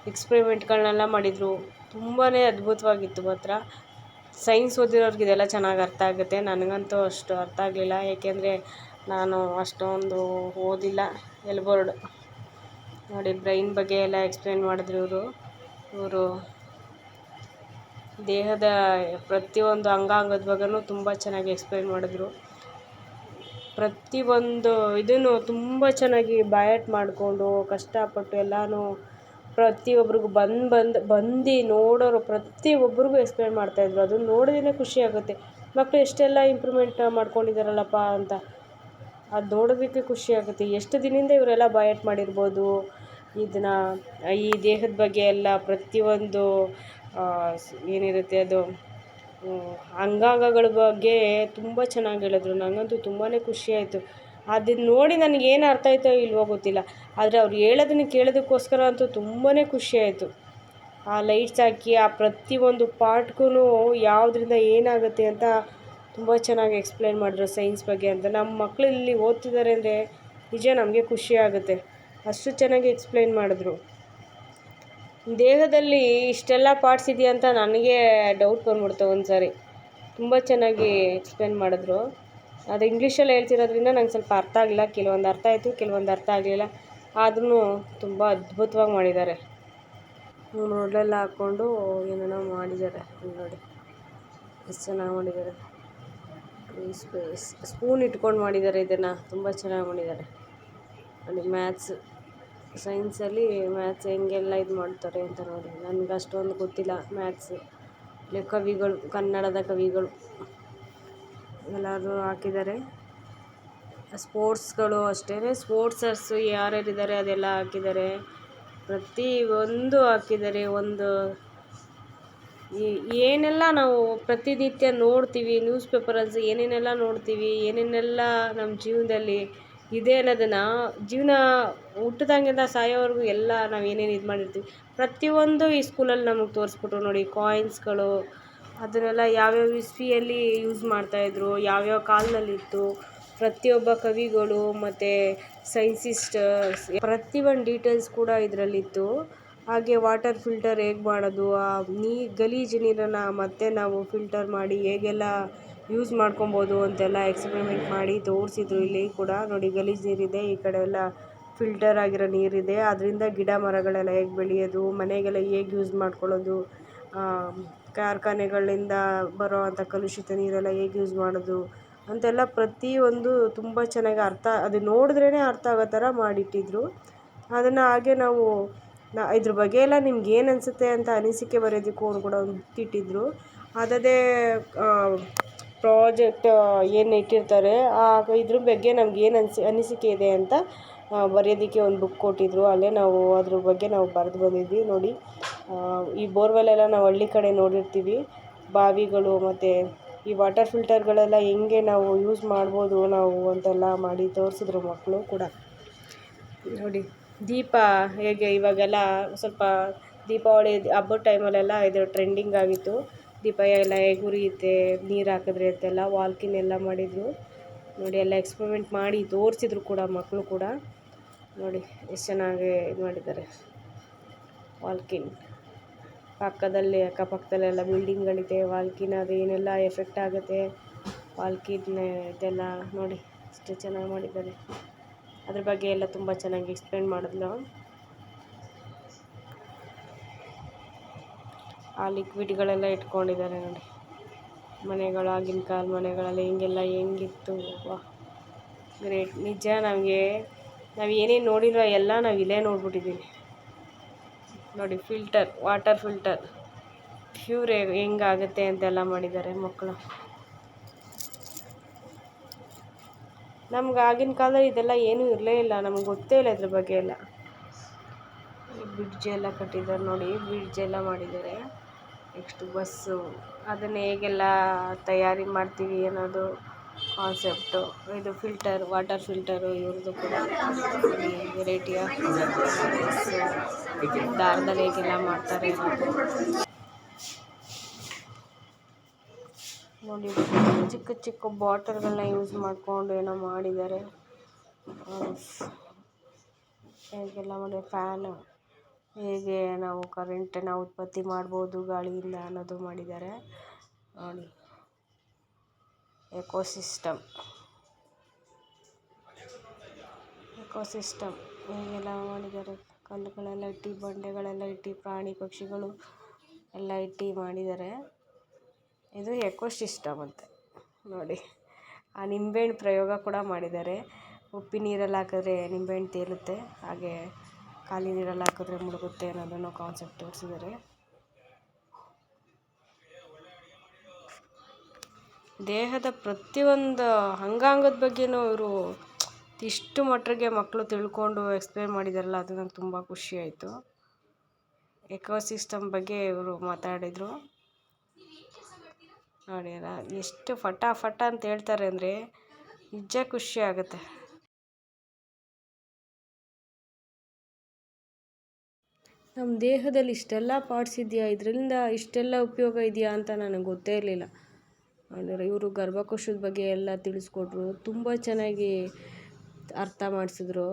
Speaker 1: ಎಕ್ಸ್ಪೆರಿಮೆಂಟ್ಗಳನ್ನೆಲ್ಲ ಮಾಡಿದರು. ತುಂಬಾ ಅದ್ಭುತವಾಗಿತ್ತು ಮಾತ್ರ. ಸೈನ್ಸ್ ಓದಿರೋರ್ಗೆ ಇದೆಲ್ಲ ಚೆನ್ನಾಗಿ ಅರ್ಥ ಆಗುತ್ತೆ. ನನಗಂತೂ ಅಷ್ಟು ಅರ್ಥ ಆಗಲಿಲ್ಲ. ಏಕೆಂದರೆ ನಾನು ಅಷ್ಟೊಂದು ಓದಿಲ್ಲ. ಎಲ್ಬೋರ್ಡ್ ನೋಡಿ ಬ್ರೈನ್ ಬಗ್ಗೆ ಎಲ್ಲ ಎಕ್ಸ್ಪ್ಲೇನ್ ಮಾಡಿದ್ರು ಇವರು. ಇವರು ದೇಹದ ಪ್ರತಿಯೊಂದು ಅಂಗಾಂಗದ ಬಗ್ಗೆನೂ ತುಂಬ ಚೆನ್ನಾಗಿ ಎಕ್ಸ್ಪ್ಲೇನ್ ಮಾಡಿದ್ರು. ಪ್ರತಿಯೊಂದು ಇದನ್ನು ತುಂಬ ಚೆನ್ನಾಗಿ ಬಾಯಟ್ ಮಾಡಿಕೊಂಡು ಕಷ್ಟಪಟ್ಟು ಎಲ್ಲನೂ ಪ್ರತಿಯೊಬ್ಬರಿಗೂ ಬಂದು ಬಂದು ಬಂದು ನೋಡೋರು ಪ್ರತಿಯೊಬ್ಬರಿಗೂ ಎಕ್ಸ್ಪ್ಲೇನ್ ಮಾಡ್ತಾಯಿದ್ರು ಅದನ್ನು ನೋಡಿದ್ರೆ ಖುಷಿ ಆಗುತ್ತೆ. ಮಕ್ಕಳು ಎಷ್ಟೆಲ್ಲ ಇಂಪ್ರೂವ್ಮೆಂಟ್ ಮಾಡ್ಕೊಂಡಿದ್ದಾರಲ್ಲಪ್ಪ ಅಂತ. ಅದು ನೋಡೋದಕ್ಕೆ ಖುಷಿ ಆಗುತ್ತೆ. ಎಷ್ಟು ದಿನದಿಂದ ಇವರೆಲ್ಲ ಬಯಟ್ ಮಾಡಿರ್ಬೋದು. ಇದನ್ನು, ಈ ದೇಹದ ಬಗ್ಗೆ ಎಲ್ಲ ಪ್ರತಿಯೊಂದು ಏನಿರುತ್ತೆ ಅದು ಅಂಗಾಂಗಗಳ ಬಗ್ಗೆ ತುಂಬ ಚೆನ್ನಾಗಿ ಹೇಳಿದ್ರು. ನನಗಂತೂ ತುಂಬಾ ಖುಷಿ ಆಯಿತು. ಅದನ್ನ ನೋಡಿ ನನಗೆ ಏನು ಅರ್ಥ ಆಯಿತೋ ಇಲ್ವೋ ಗೊತ್ತಿಲ್ಲ. ಆದರೆ ಅವ್ರು ಹೇಳೋದನ್ನ ಕೇಳೋದಕ್ಕೋಸ್ಕರ ಅಂತೂ ತುಂಬಾ ಖುಷಿ ಆಯಿತು. ಆ ಲೈಟ್ಸ್ ಹಾಕಿ, ಆ ಪ್ರತಿಯೊಂದು ಪಾರ್ಟ್ಗೂ ಯಾವುದರಿಂದ ಏನಾಗುತ್ತೆ ಅಂತ ತುಂಬ ಚೆನ್ನಾಗಿ ಎಕ್ಸ್ಪ್ಲೇನ್ ಮಾಡಿದ್ರು ಸೈನ್ಸ್ ಬಗ್ಗೆ ಅಂತ. ನಮ್ಮ ಮಕ್ಕಳು ಇಲ್ಲಿ ಓದ್ತಿದ್ದಾರೆ ಅಂದರೆ ನಿಜ ನಮಗೆ ಖುಷಿ ಆಗುತ್ತೆ. ಅಷ್ಟು ಚೆನ್ನಾಗಿ ಎಕ್ಸ್ಪ್ಲೇನ್ ಮಾಡಿದ್ರು. ದೇಹದಲ್ಲಿ ಇಷ್ಟೆಲ್ಲ ಪಾರ್ಟ್ಸ್ ಇದೆಯಾ ಅಂತ ನನಗೆ ಡೌಟ್ ಬಂದ್ಬಿಡ್ತು ಒಂದು ಸಾರಿ ತುಂಬ ಚೆನ್ನಾಗಿ ಎಕ್ಸ್ಪ್ಲೇನ್ ಮಾಡಿದ್ರು. ಅದು ಇಂಗ್ಲೀಷಲ್ಲಿ ಹೇಳ್ತಿರೋದ್ರಿಂದ ನಂಗೆ ಸ್ವಲ್ಪ ಅರ್ಥ ಆಗಲಿಲ್ಲ ಕೆಲವೊಂದು ಅರ್ಥ ಆಯಿತು, ಕೆಲವೊಂದು ಅರ್ಥ ಆಗಲಿಲ್ಲ. ಆದ್ರೂ ತುಂಬ ಅದ್ಭುತವಾಗಿ ಮಾಡಿದ್ದಾರೆ. ಮೊದಲೆಲ್ಲ ಹಾಕ್ಕೊಂಡು ಏನೇನೋ ಮಾಡಿದ್ದಾರೆ ನೋಡಿ. ಎಷ್ಟು ಚೆನ್ನಾಗಿ ಮಾಡಿದ್ದಾರೆ. ಸ್ಪೂನ್ ಇಟ್ಕೊಂಡು ಮಾಡಿದ್ದಾರೆ ಇದನ್ನು. ತುಂಬ ಚೆನ್ನಾಗಿ ಮಾಡಿದ್ದಾರೆ. ಅಲ್ಲಿ ಮ್ಯಾಥ್ಸ್, ಸೈನ್ಸಲ್ಲಿ ಮ್ಯಾಥ್ಸ್ ಹೆಂಗೆಲ್ಲ ಇದು ಮಾಡ್ತಾರೆ ಅಂತ ನೋಡಿ. ನನಗೆ ಅಷ್ಟೊಂದು ಗೊತ್ತಿಲ್ಲ ಮ್ಯಾಥ್ಸ್. ಕವಿಗಳು, ಕನ್ನಡದ ಕವಿಗಳು. ಎಲ್ಲರೂ ಹಾಕಿದ್ದಾರೆ. ಸ್ಪೋರ್ಟ್ಸ್ಗಳು ಅಷ್ಟೇ ಸ್ಪೋರ್ಟ್ಸರ್ಸು ಯಾರ್ಯಾರಿದ್ದಾರೆ ಅದೆಲ್ಲ ಹಾಕಿದ್ದಾರೆ. ಪ್ರತಿ ಒಂದು ಹಾಕಿದ್ದಾರೆ. ಒಂದು ಏನೆಲ್ಲ ನಾವು ಪ್ರತಿನಿತ್ಯ ನೋಡ್ತೀವಿ, ನ್ಯೂಸ್ ಪೇಪರಲ್ಲಿ ಏನೇನೆಲ್ಲ ನೋಡ್ತೀವಿ, ಏನೇನೆಲ್ಲ ನಮ್ಮ ಜೀವನದಲ್ಲಿ ಇದೆ ಅನ್ನೋದನ್ನು ಜೀವನ ಹುಟ್ಟಿದಂಗೆಲ್ಲ ಸಾಯೋವರೆಗೂ ಎಲ್ಲ ನಾವು ಏನೇನು ಇದು ಮಾಡಿರ್ತೀವಿ ಪ್ರತಿಯೊಂದು ಈ ಸ್ಕೂಲಲ್ಲಿ ನಮಗೆ ತೋರಿಸ್ಬಿಟ್ರು ನೋಡಿ ಕಾಯಿನ್ಸ್ಗಳು ಅದನ್ನೆಲ್ಲ ಯಾವ್ಯಾವ ಇಸ್ವಿಯಲ್ಲಿ ಯೂಸ್ ಮಾಡ್ತಾಯಿದ್ರು, ಯಾವ್ಯಾವ ಕಾಲದಲ್ಲಿತ್ತು, ಪ್ರತಿಯೊಬ್ಬ ಕವಿಗಳು ಮತ್ತು ಸೈನ್ಸಿಸ್ಟರ್ಸ್ ಪ್ರತಿ ಒಂದು ಡೀಟೇಲ್ಸ್ ಕೂಡ ಇದರಲ್ಲಿತ್ತು. ಹಾಗೆ ವಾಟರ್ ಫಿಲ್ಟರ್ ಹೇಗೆ ಮಾಡೋದು, ಆ ನೀ ಗಲೀಜು ನೀರನ್ನು ಮತ್ತೆ ನಾವು ಫಿಲ್ಟರ್ ಮಾಡಿ ಹೇಗೆಲ್ಲ ಯೂಸ್ ಮಾಡ್ಕೊಬೋದು ಅಂತೆಲ್ಲ ಎಕ್ಸ್ಪರಿಮೆಂಟ್ ಮಾಡಿ ತೋರಿಸಿದ್ರು ಇಲ್ಲಿ ಕೂಡ. ನೋಡಿ ಗಲೀಜು ನೀರಿದೆ, ಈ ಕಡೆ ಎಲ್ಲ ಫಿಲ್ಟರ್ ಆಗಿರೋ ನೀರಿದೆ. ಅದರಿಂದ ಗಿಡ ಮರಗಳೆಲ್ಲ ಹೇಗೆ ಬೆಳೆಯೋದು, ಮನೆಗೆಲ್ಲ ಹೇಗೆ ಯೂಸ್ ಮಾಡ್ಕೊಳ್ಳೋದು ಕಾರ್ಖಾನೆಗಳಿಂದ ಬರೋ ಅಂಥ ಕಲುಷಿತ ನೀರೆಲ್ಲ ಹೇಗೆ ಯೂಸ್ ಮಾಡೋದು? ಅಂತೆಲ್ಲ ಪ್ರತಿಯೊಂದು ತುಂಬ ಚೆನ್ನಾಗಿ ಅರ್ಥ, ಅದು ನೋಡಿದ್ರೇ ಅರ್ಥ ಆಗೋ ಥರ ಮಾಡಿಟ್ಟಿದ್ರು. ಅದನ್ನು ಹಾಗೆ ನಾವು ನಾ, ಇದ್ರ ಬಗ್ಗೆ ಎಲ್ಲ ನಿಮ್ಗೆ ಏನು ಅನಿಸುತ್ತೆ ಅಂತ ಅನಿಸಿಕೆ ಬರೆಯೋದಕ್ಕೂ ಕೂಡ ಒಂದು ಇಟ್ಟಿದ್ರು ಅದದೇ ಪ್ರಾಜೆಕ್ಟ್ ಏನು ಇಟ್ಟಿರ್ತಾರೆ ಆ ಇದ್ರ ಬಗ್ಗೆ ನಮ್ಗೆ ಏನು ಅನಿಸಿ, ಅನಿಸಿಕೆ ಇದೆ ಅಂತ ಬರೆಯೋದಕ್ಕೆ ಒಂದು ಬುಕ್ ಕೊಟ್ಟಿದ್ದರು ಅಲ್ಲೇ ನಾವು ಅದ್ರ ಬಗ್ಗೆ ನಾವು ಬರೆದು ಬಂದಿದ್ವಿ. ನೋಡಿ ಈ ಬೋರ್ವೆಲ್ಲೆಲ್ಲ ನಾವು ಹಳ್ಳಿ ಕಡೆ ನೋಡಿರ್ತೀವಿ. ಬಾವಿಗಳು ಮತ್ತು ಈ ವಾಟರ್ ಫಿಲ್ಟರ್ಗಳೆಲ್ಲ ಹೆಂಗೆ ನಾವು ಯೂಸ್ ಮಾಡ್ಬೋದು ನಾವು ಅಂತೆಲ್ಲ ಮಾಡಿ ತೋರಿಸಿದ್ರು ಮಕ್ಕಳು ಕೂಡ. ನೋಡಿ, ದೀಪ ಹೇಗೆ ಇವಾಗೆಲ್ಲ ಸ್ವಲ್ಪ ದೀಪಾವಳಿ, ಹಬ್ಬದ ಟೈಮಲ್ಲೆಲ್ಲ ಇದು ಟ್ರೆಂಡಿಂಗ್ ಆಗಿತ್ತು. ದೀಪ ಎಲ್ಲ ಹೇಗೆ ಉರಿಯುತ್ತೆ, ನೀರು ಹಾಕಿದ್ರೆ ಅಂತೆಲ್ಲ ವಾಲ್ಕಿನ್ ಎಲ್ಲ ಮಾಡಿದರು. ನೋಡಿ, ಎಲ್ಲ ಎಕ್ಸ್ಪರಿಮೆಂಟ್ ಮಾಡಿ ತೋರಿಸಿದ್ರು ಕೂಡ ಮಕ್ಕಳು ಕೂಡ. ನೋಡಿ, ಎಷ್ಟು ಚೆನ್ನಾಗಿ ಇದು ಮಾಡಿದ್ದಾರೆ. ವಾಲ್ಕಿನ್ ಪಕ್ಕದಲ್ಲಿ ಅಕ್ಕಪಕ್ಕದಲ್ಲೆಲ್ಲ ಬಿಲ್ಡಿಂಗ್ಗಳಿದೆ. ವಾಲ್ಕಿನ್ ಅದು ಏನೆಲ್ಲ ಎಫೆಕ್ಟ್ ಆಗುತ್ತೆ, ವಾಲ್ಕಿನ್ ಇದೆಲ್ಲ ನೋಡಿ ಎಷ್ಟು ಚೆನ್ನಾಗಿ ಮಾಡಿದ್ದಾರೆ. ಅದ್ರ ಬಗ್ಗೆ ಎಲ್ಲ ತುಂಬ ಚೆನ್ನಾಗಿ ಎಕ್ಸ್ಪ್ಲೇನ್ ಮಾಡಿದ್ಲು. ಆ ಲಿಕ್ವಿಡ್ಗಳೆಲ್ಲ ಇಟ್ಕೊಂಡಿದ್ದಾರೆ ನೋಡಿ. ಮನೆಗಳು, ಆಗಿನ ಕಾಲ ಮನೆಗಳಲ್ಲಿ ಹಿಂಗೆಲ್ಲ ಹೆಂಗಿತ್ತು. ವಾ, ಗ್ರೇಟ್. ನಿಜ ನಮಗೆ ನಾವು ಏನೇನು ನೋಡಿರೋ ಎಲ್ಲ ನಾವು ಇಲ್ಲೇ ನೋಡ್ಬಿಟ್ಟಿದ್ದೀವಿ ನೋಡಿ ಫಿಲ್ಟರ್ ವಾಟರ್ ಫಿಲ್ಟರ್ ಪ್ಯೂರ್ ಹೆಂಗಾಗುತ್ತೆ ಅಂತೆಲ್ಲ ಮಾಡಿದ್ದಾರೆ ಮಕ್ಕಳು ನಮ್ಗೆ ಆಗಿನ ಕಾಲದಲ್ಲಿ ಇದೆಲ್ಲ ಏನೂ ಇರಲೇ ಇಲ್ಲ, ನಮ್ಗೆ ಗೊತ್ತೇ ಇಲ್ಲ ಇದ್ರ ಬಗ್ಗೆ ಎಲ್ಲ. ಬ್ರಿಡ್ಜ್ ಎಲ್ಲ ಕಟ್ಟಿದ್ದಾರೆ ನೋಡಿ ಬ್ರಿಡ್ಜ್ ಎಲ್ಲ ಮಾಡಿದ್ದಾರೆ. Next bus. ಅದನ್ನು ಹೇಗೆಲ್ಲ ತಯಾರಿ ಮಾಡ್ತೀವಿ ಅನ್ನೋದು ಕಾನ್ಸೆಪ್ಟು. ಇದು ಫಿಲ್ಟರ್ ವಾಟರ್ ಫಿಲ್ಟರು ಇವ್ರದ್ದು ಕೂಡ ವೆರೈಟಿಯ ಆಫ್ ದಾರದಲ್ಲಿ ಹೇಗೆಲ್ಲ ಮಾಡ್ತಾರೆ. ನೋಡಿ ಚಿಕ್ಕ ಚಿಕ್ಕ ಬಾಟಲ್ಗಳನ್ನ ಯೂಸ್ ಮಾಡಿಕೊಂಡು ಏನೋ ಮಾಡಿದ್ದಾರೆ. ಹೇಗೆಲ್ಲ ಮಾಡಿ ಫ್ಯಾನು ಹೇಗೆ ನಾವು ಕರೆಂಟನ್ನು ಉತ್ಪತ್ತಿ ಮಾಡ್ಬೋದು ಗಾಳಿಯಿಂದ ಅನ್ನೋದು ಮಾಡಿದ್ದಾರೆ. ನೋಡಿ. ಎಕೋಸಿಸ್ಟಮ್. ಎಕೋಸಿಸ್ಟಮ್. ಹೀಗೆಲ್ಲ ಮಾಡಿದ್ದಾರೆ ಕಲ್ಲುಗಳೆಲ್ಲ ಇಟ್ಟು, ಬಂಡೆಗಳೆಲ್ಲ ಇಟ್ಟು, ಪ್ರಾಣಿ ಪಕ್ಷಿಗಳು ಎಲ್ಲ ಇಟ್ಟು ಮಾಡಿದ್ದಾರೆ. ಇದು ಎಕೋಸಿಸ್ಟಮ್ ಅಂತೆ. ನೋಡಿ, ಆ ನಿಂಬೆಹಣ್ಣು ಪ್ರಯೋಗ ಕೂಡ ಮಾಡಿದ್ದಾರೆ. ಉಪ್ಪಿ ನೀರಲ್ಲಿ ಹಾಕಿದ್ರೆ ನಿಂಬೆಹಣ್ಣು ತೇಲುತ್ತೆ, ಹಾಗೆ ಖಾಲಿ ನೀರಲ್ಲಿ ಹಾಕಿದ್ರೆ ಮುಳುಗುತ್ತೆ ಅನ್ನೋದನ್ನು ಕಾನ್ಸೆಪ್ಟ್ ತೋರಿಸಿದ್ದಾರೆ. ದೇಹದ ಪ್ರತಿಯೊಂದು ಅಂಗಾಂಗದ ಬಗ್ಗೆನೂ ಇವರು ಇಷ್ಟು ಮಟ್ಟಿಗೆ ಮಕ್ಕಳು ತಿಳ್ಕೊಂಡು ಎಕ್ಸ್ಪ್ಲೇನ್ ಮಾಡಿದಾರಲ್ಲ, ಅದು ನಂಗೆ ತುಂಬ ಖುಷಿ ಆಯಿತು. ಎಕೋಸಿಸ್ಟಮ್ ಬಗ್ಗೆ ಇವರು ಮಾತಾಡಿದರು. ನೋಡಿ ಎಷ್ಟು ಫಟ ಫಟ ಅಂತ ಹೇಳ್ತಾರೆ ಅಂದರೆ ನಿಜ ಖುಷಿ ಆಗುತ್ತೆ. ನಮ್ಮ ದೇಹದಲ್ಲಿ ಇಷ್ಟೆಲ್ಲ ಪಾರ್ಟ್ಸ್ ಇದೆಯಾ? ಇದರಿಂದ ಇಷ್ಟೆಲ್ಲ ಉಪಯೋಗ ಇದೆಯಾ ಅಂತ ನನಗೆ ಗೊತ್ತೇ ಇರಲಿಲ್ಲ. ಅಂದರೆ ಇವರು ಗರ್ಭಕೋಶದ ಬಗ್ಗೆ ಎಲ್ಲ ತಿಳಿಸ್ಕೊಟ್ರು, ತುಂಬ ಚೆನ್ನಾಗಿ ಅರ್ಥ ಮಾಡಿಸಿದ್ರು.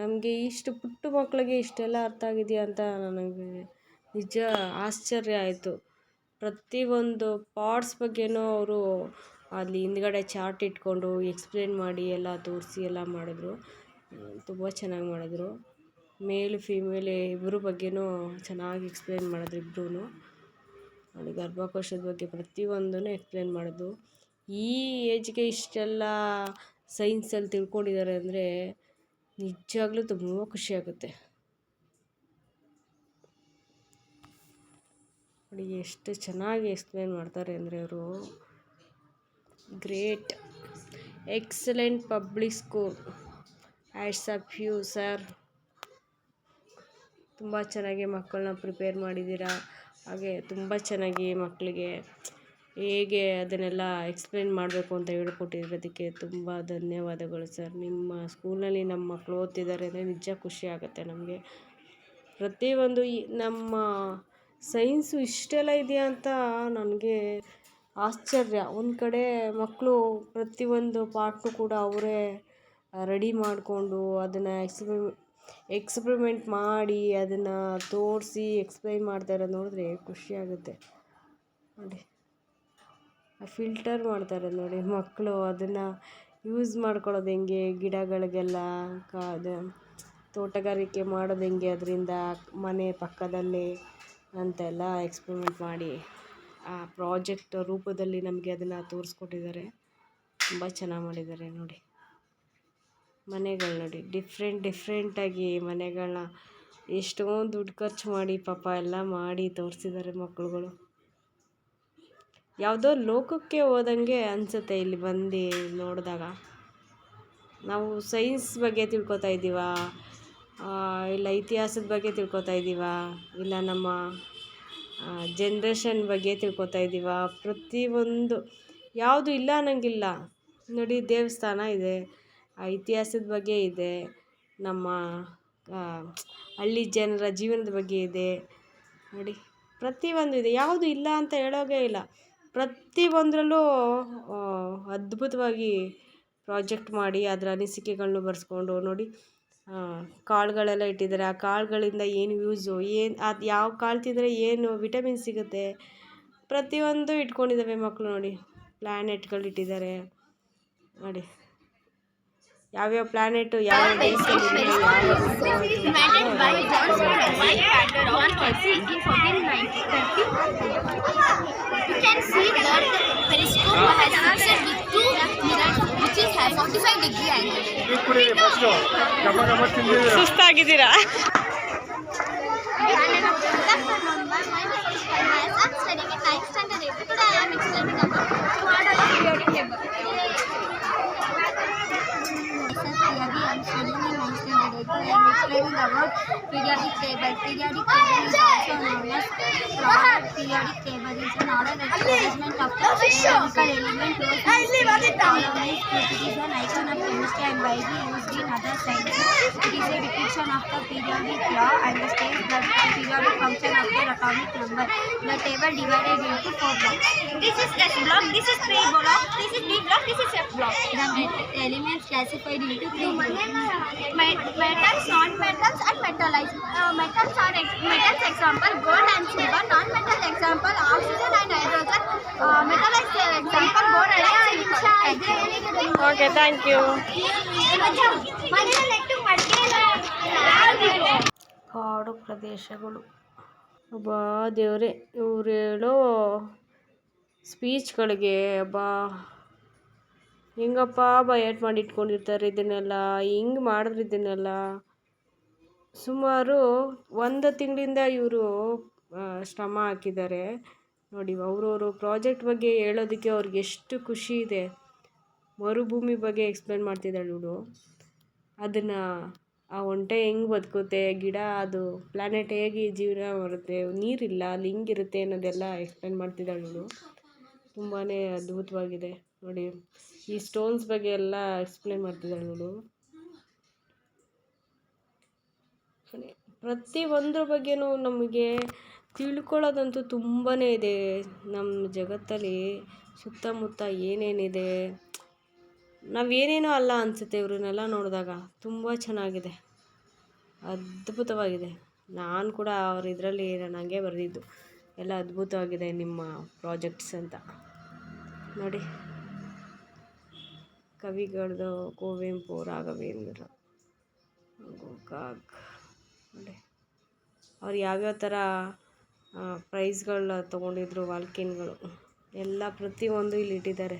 Speaker 1: ನಮಗೆ ಇಷ್ಟು ಪುಟ್ಟ ಮಕ್ಕಳಿಗೆ ಇಷ್ಟೆಲ್ಲ ಅರ್ಥ ಆಗಿದೆಯಾ ಅಂತ ನನಗೆ ನಿಜ ಆಶ್ಚರ್ಯ ಆಯಿತು. ಪ್ರತಿಯೊಂದು ಪಾರ್ಟ್ಸ್ ಬಗ್ಗೆನೂ ಅವರು ಅಲ್ಲಿ ಹಿಂದ್ಗಡೆ ಚಾರ್ಟ್ ಇಟ್ಕೊಂಡು ಎಕ್ಸ್ಪ್ಲೇನ್ ಮಾಡಿ ಎಲ್ಲ ತೋರಿಸಿ ಎಲ್ಲ ಮಾಡಿದ್ರು. ತುಂಬ ಚೆನ್ನಾಗಿ ಮಾಡಿದ್ರು. ಮೇಲ್, ಫೀಮೇಲ್ ಇಬ್ಬರ ಬಗ್ಗೆಯೂ ಚೆನ್ನಾಗಿ ಎಕ್ಸ್ಪ್ಲೇನ್ ಮಾಡಿದ್ರು ಇಬ್ಬರೂ ನೋಡಿ ಗರ್ಭಕೋಶದ ಬಗ್ಗೆ ಪ್ರತಿಯೊಂದನ್ನು ಎಕ್ಸ್ಪ್ಲೇನ್ ಮಾಡೋದು. ಈ ಏಜ್ಗೆ ಇಷ್ಟೆಲ್ಲ ಸೈನ್ಸಲ್ಲಿ ತಿಳ್ಕೊಂಡಿದ್ದಾರೆ ಅಂದರೆ ನಿಜವಾಗ್ಲೂ ತುಂಬ ಖುಷಿಯಾಗುತ್ತೆ ನೋಡಿ ಎಷ್ಟು ಚೆನ್ನಾಗಿ ಎಕ್ಸ್ಪ್ಲೇನ್ ಮಾಡ್ತಾರೆ ಅಂದರೆ ಅವರು. Great excellent public school ads of you sir ತುಂಬ ಚೆನ್ನಾಗಿ ಮಕ್ಕಳನ್ನ ಪ್ರಿಪೇರ್ ಮಾಡಿದ್ದೀರಾ. ಹಾಗೆ ತುಂಬ ಚೆನ್ನಾಗಿ ಮಕ್ಕಳಿಗೆ ಹೇಗೆ ಅದನ್ನೆಲ್ಲ ಎಕ್ಸ್ಪ್ಲೇನ್ ಮಾಡಬೇಕು ಅಂತ ಹೇಳ್ಕೊಟ್ಟಿರೋದಕ್ಕೆ ತುಂಬ ಧನ್ಯವಾದಗಳು ಸರ್. ನಿಮ್ಮ ಸ್ಕೂಲ್ನಲ್ಲಿ ನಮ್ಮ ಮಕ್ಕಳು ಓದ್ತಿದ್ದಾರೆ ಅಂದರೆ ನಿಜ ಖುಷಿ ಆಗುತ್ತೆ ನಮಗೆ. ಪ್ರತಿಯೊಂದು ಈ ನಮ್ಮ ಸೈನ್ಸು ಇಷ್ಟೆಲ್ಲ ಇದೆಯಾ ಅಂತ ನನಗೆ ಆಶ್ಚರ್ಯ. ಒಂದು ಕಡೆ ಮಕ್ಕಳು ಪ್ರತಿಯೊಂದು ಪಾರ್ಟ್ನು ಕೂಡ ಅವರೇ ರೆಡಿ ಮಾಡಿಕೊಂಡು ಅದನ್ನು ಎಕ್ಸ್ಪ್ರಿ ಎಕ್ಸ್ಪ್ರಿಮೆಂಟ್ ಮಾಡಿ ಅದನ್ನು ತೋರಿಸಿ ಎಕ್ಸ್ಪ್ಲೈನ್ ಇರೋದು ನೋಡಿದ್ರೆ ಖುಷಿ ಆಗುತ್ತೆ. ನೋಡಿ. ಫಿಲ್ಟರ್ ಮಾಡ್ತಾರೆ ನೋಡಿ ಮಕ್ಕಳು ಅದನ್ನು ಯೂಸ್ ಮಾಡ್ಕೊಳ್ಳೋದು ಹೆಂಗೆ, ಗಿಡಗಳಿಗೆಲ್ಲ ಅದು ತೋಟಗಾರಿಕೆ ಮಾಡೋದು ಹೆಂಗೆ ಅದರಿಂದ ಮನೆ ಪಕ್ಕದಲ್ಲಿ ಅಂತೆಲ್ಲ ಎಕ್ಸ್ಪರಿಮೆಂಟ್ ಮಾಡಿ ಆ ಪ್ರಾಜೆಕ್ಟ್ ರೂಪದಲ್ಲಿ ನಮಗೆ ಅದನ್ನು ತೋರಿಸ್ಕೊಟ್ಟಿದ್ದಾರೆ. ತುಂಬ ಚೆನ್ನಾಗಿ ಮಾಡಿದ್ದಾರೆ ನೋಡಿ. ಮನೆಗಳು ನೋಡಿ ಡಿಫ್ರೆಂಟ್ ಡಿಫ್ರೆಂಟಾಗಿ ಮನೆಗಳನ್ನ ಎಷ್ಟೊಂದು ದುಡ್ಡು ಖರ್ಚು ಮಾಡಿ ಪಾಪ ಎಲ್ಲ ಮಾಡಿ ತೋರಿಸಿದ್ದಾರೆ ಮಕ್ಕಳುಗಳು ಯಾವುದೋ ಲೋಕಕ್ಕೆ ಹೋದಂಗೆ ಅನಿಸುತ್ತೆ ಇಲ್ಲಿ ಬಂದು ನೋಡಿದಾಗ. ನಾವು ಸೈನ್ಸ್ ಬಗ್ಗೆ ತಿಳ್ಕೊತಾ ಇದ್ದೀವಾ? ಇಲ್ಲ ಇತಿಹಾಸದ ಬಗ್ಗೆ ತಿಳ್ಕೊತಾ ಇದ್ದೀವಾ? ಇಲ್ಲ ನಮ್ಮ ಜನ್ರೇಷನ್ ಬಗ್ಗೆ ತಿಳ್ಕೊತಾ ಇದ್ದೀವಾ? ಪ್ರತಿಯೊಂದು, ಯಾವುದು ಇಲ್ಲ ಅನ್ನಂಗಿಲ್ಲ. ನೋಡಿ ದೇವಸ್ಥಾನ ಇದೆ. ಇತಿಹಾಸದ ಬಗ್ಗೆ ಇದೆ, ನಮ್ಮ ಹಳ್ಳಿ ಜನರ ಜೀವನದ ಬಗ್ಗೆ ಇದೆ. ನೋಡಿ, ಪ್ರತಿಯೊಂದು ಇದೆ. ಯಾವುದು ಇಲ್ಲ ಅಂತ ಹೇಳೋಗೆ ಇಲ್ಲ. ಪ್ರತಿಯೊಂದರಲ್ಲೂ ಅದ್ಭುತವಾಗಿ ಪ್ರಾಜೆಕ್ಟ್ ಮಾಡಿ ಅದರ ಅನಿಸಿಕೆಗಳನ್ನು ಬರೆಸ್ಕೊಂಡು ನೋಡಿ ಕಾಳುಗಳೆಲ್ಲ ಇಟ್ಟಿದ್ದಾರೆ. ಆ ಕಾಳುಗಳಿಂದ ಏನು ಯೂಸು ಏನು, ಅದು ಯಾವ ಕಾಳು ತಿಂದರೆ ಏನು ವಿಟಮಿನ್ ಸಿಗುತ್ತೆ? ಪ್ರತಿಯೊಂದು ಇಟ್ಕೊಂಡಿದ್ದಾವೆ ಮಕ್ಕಳು ನೋಡಿ. ಪ್ಲ್ಯಾನೆಟ್ಗಳು ಇಟ್ಟಿದ್ದಾರೆ ನೋಡಿ. ಯಾವ್ಯಾವ ಪ್ಲಾನೆಟ್ ಯಾವ
Speaker 3: ಸುಸ್ತಾಗಿದ್ದೀರಾ ಕೂಡ explain the word
Speaker 2: periodic table. Periodic table is also known as product. Periodic table is an order arrangement of the chemical element used in economy. It is an icon of chemistry and widely used in other sciences. It is a depiction of the periodic law and the states that the periodic function of the atomic number. The table divided into four blocks.
Speaker 4: This is S block, this is 3 block, this is B block, this is F block.
Speaker 2: The elements classified into three
Speaker 4: blocks. Metals are ex- metals example gold and silver. Non-metal example oxygen and hydrogen. Uh, metal example gold and silver. Thank you.
Speaker 1: Okay thank ಕಾಡು ಪ್ರದೇಶಗಳು ಅಬ್ಬಾ ದೇವರೇ ಇವ್ರು ಹೇಳೋ ಸ್ಪೀಚ್ಗಳಿಗೆ ಅಬ್ಬಾ ಹೆಂಗಪ್ಪ ಬಯಟ್ ಮಾಡಿ ಇಟ್ಕೊಂಡಿರ್ತಾರೆ ಇದನ್ನೆಲ್ಲ ಹಿಂಗೆ ಮಾಡಿದ್ರು ಇದನ್ನೆಲ್ಲ ಸುಮಾರು ಒಂದು ತಿಂಗಳಿಂದ ಇವರು ಶ್ರಮ ಹಾಕಿದ್ದಾರೆ. ನೋಡಿ, ಅವರವರು ಪ್ರಾಜೆಕ್ಟ್ ಬಗ್ಗೆ ಹೇಳೋದಕ್ಕೆ ಅವ್ರಿಗೆ ಎಷ್ಟು ಖುಷಿ ಇದೆ. ಮರುಭೂಮಿ ಬಗ್ಗೆ ಎಕ್ಸ್ಪ್ಲೇನ್ ಮಾಡ್ತಿದ್ದಾಳೆ ಇವಳು ಅದನ್ನು ಆ ಒಂಟೆ ಹೆಂಗೆ ಬದುಕುತ್ತೆ? ಗಿಡ, ಅದು ಪ್ಲ್ಯಾನೆಟ್ ಹೇಗೆ ಜೀವನ ಬರುತ್ತೆ ನೀರಿಲ್ಲ ಅಲ್ಲಿ ಹಿಂಗಿರುತ್ತೆ ಅನ್ನೋದೆಲ್ಲ ಎಕ್ಸ್ಪ್ಲೇನ್ ಮಾಡ್ತಿದ್ದಾಳೆ ಇವಳು ತುಂಬಾ ಅದ್ಭುತವಾಗಿದೆ. ನೋಡಿ, ಈ ಸ್ಟೋನ್ಸ್ ಬಗ್ಗೆ ಎಲ್ಲ ಎಕ್ಸ್ಪ್ಲೇನ್ ಮಾಡ್ತಿದ್ದಾಳೆ ಇವಳು ಪ್ರತಿ ಒಂದ್ರ ಬಗ್ಗೆನೂ ನಮಗೆ ತಿಳ್ಕೊಳ್ಳೋದಂತೂ ತುಂಬಾ ಇದೆ ನಮ್ಮ ಜಗತ್ತಲ್ಲಿ. ಸುತ್ತಮುತ್ತ ಏನೇನಿದೆ. ನಾವೇನೇನೋ ಅಲ್ಲ ಅನಿಸುತ್ತೆ ಇವ್ರನ್ನೆಲ್ಲ ನೋಡಿದಾಗ. ತುಂಬ ಚೆನ್ನಾಗಿದೆ. ಅದ್ಭುತವಾಗಿದೆ. ನಾನು ಕೂಡ ಅವ್ರ ಇದರಲ್ಲಿ ನಾನು ಹಂಗೆ ಬರೆದಿದ್ದು. ಎಲ್ಲ ಅದ್ಭುತವಾಗಿದೆ ನಿಮ್ಮ ಪ್ರಾಜೆಕ್ಟ್ಸ್ ಅಂತ. ನೋಡಿ. ಕವಿಗಳದು ಕುವೆಂಪು ರಾಘವೇಂದ್ರ, ಗೋಕಾಕ್. ನೋಡಿ ಅವ್ರು ಯಾವ್ಯಾವ ಥರ ಪ್ರೈಸ್ಗಳನ್ನ ತೊಗೊಂಡಿದ್ರು ವಾಲ್ಕಿನ್ಗಳು ಎಲ್ಲ ಪ್ರತಿಯೊಂದು ಇಲ್ಲಿ ಇಟ್ಟಿದ್ದಾರೆ.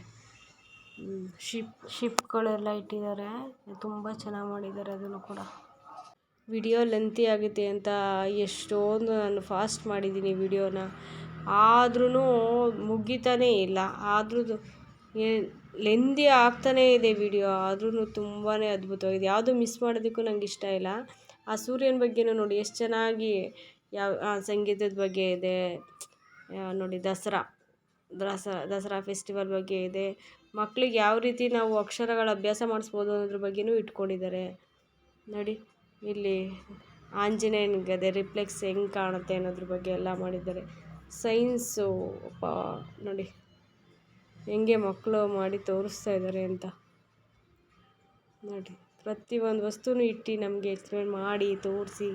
Speaker 1: ಶಿಪ್ ಶಿಪ್ಗಳೆಲ್ಲ ಇಟ್ಟಿದ್ದಾರೆ. ತುಂಬ ಚೆನ್ನಾಗಿ ಮಾಡಿದ್ದಾರೆ ಅದನ್ನು ಕೂಡ. ವಿಡಿಯೋ ಲೆಂತಿ ಆಗುತ್ತೆ ಅಂತ ಎಷ್ಟೊಂದು ನಾನು ಫಾಸ್ಟ್ ಮಾಡಿದ್ದೀನಿ ವಿಡಿಯೋನ ಆದ್ರೂ ಮುಗಿತಾನೇ ಇಲ್ಲ. ಆದ್ರೂ ಲೆಂದಿ ಆಗ್ತಾನೇ ಇದೆ ವಿಡಿಯೋ ಆದ್ರೂ ತುಂಬಾ ಅದ್ಭುತವಾಗಿದೆ. ಯಾವುದು ಮಿಸ್ ಮಾಡೋದಕ್ಕೂ ನಂಗೆ ಇಷ್ಟ ಇಲ್ಲ. ಆ ಸೂರ್ಯನ ಬಗ್ಗೆನೂ ನೋಡಿ ಎಷ್ಟು ಚೆನ್ನಾಗಿ ಯಾವ ಸಂಗೀತದ ಬಗ್ಗೆ ಇದೆ. ನೋಡಿ ದಸರಾ ದಸರಾ ದಸರಾ ಫೆಸ್ಟಿವಲ್ ಬಗ್ಗೆ ಇದೆ. ಮಕ್ಳಿಗೆ ಯಾವ ರೀತಿ ನಾವು ಅಕ್ಷರಗಳ ಅಭ್ಯಾಸ ಮಾಡಿಸ್ಬೋದು ಅನ್ನೋದ್ರ ಬಗ್ಗೆನೂ ಇಟ್ಕೊಂಡಿದ್ದಾರೆ. ನೋಡಿ, ಇಲ್ಲಿ ಆಂಜನೇಯನ ಗದೆ ರಿಫ್ಲೆಕ್ಸ್ ಹೆಂಗೆ ಕಾಣುತ್ತೆ ಅನ್ನೋದ್ರ ಬಗ್ಗೆ ಎಲ್ಲ ಮಾಡಿದ್ದಾರೆ. ಸೈನ್ಸು ಅಪ್ಪ, ನೋಡಿ ಹೆಂಗೆ ಮಕ್ಕಳು ಮಾಡಿ ತೋರಿಸ್ತಾ ಇದ್ದಾರೆ ಅಂತ. ನೋಡಿ. ಪ್ರತಿಯೊಂದು ವಸ್ತುನೂ ಇಟ್ಟು ನಮಗೆ ಎಕ್ಸ್ಪ್ಲೇನ್ ಮಾಡಿ ತೋರಿಸಿ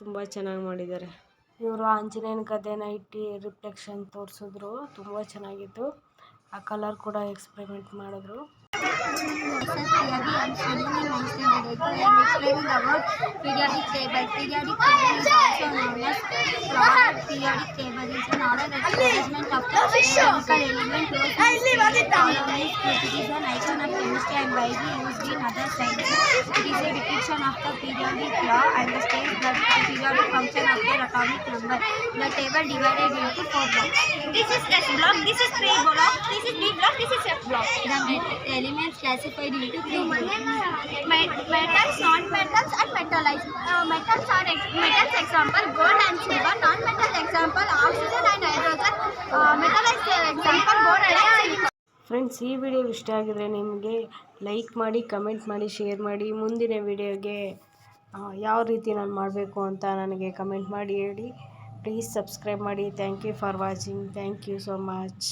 Speaker 1: ತುಂಬ ಚೆನ್ನಾಗಿ ಮಾಡಿದ್ದಾರೆ. ಇವರು ಆಂಜನೇಯನ ಗದೆನ ಇಟ್ಟು ರಿಫ್ಲೆಕ್ಷನ್ ತೋರಿಸಿದ್ರು. ತುಂಬ ಚೆನ್ನಾಗಿತ್ತು. ಆ ಕಲರ್ ಕೂಡ ಎಕ್ಸ್ಪೆರಿಮೆಂಟ್ ಮಾಡಿದ್ರು.
Speaker 2: Myself, Priyavi. I'm studying in ninth standard. I am explaining about periodic table. Periodic table is also known as product. Periodic table is an order arrangement of the chemical element close following it is an icon of chemistry and widely used in other sciences. It is a depiction of the periodic law and the states the periodic function of their atomic number. The table divided into four blocks.
Speaker 4: This is S block, this is 3 block, this is B block, this is F block.
Speaker 2: The met- elements classified into three groups.
Speaker 4: Met- metals, non-metals and metallized. Uh, metals are ex- metals example gold and silver. Non-metal example oxygen and hydrogen. Uh, metallized example gold and silver.
Speaker 1: Friends ಈ ವಿಡಿಯೋ ಇಷ್ಟ ಆಗಿದ್ರೆ ನಿಮಗೆ ಲೈಕ್ ಮಾಡಿ ಕಮೆಂಟ್ ಮಾಡಿ ಶೇರ್ ಮಾಡಿ ಮುಂದಿನ ವಿಡಿಯೋಗೆ ಯಾವ ರೀತಿ ನಾನು ಮಾಡಬೇಕು ಅಂತ ನನಗೆ ಕಮೆಂಟ್ ಮಾಡಿ ಹೇಳಿ ಪ್ಲೀಸ್ ಸಬ್ಸ್ಕ್ರೈಬ್ ಮಾಡಿ thank you for watching thank you so much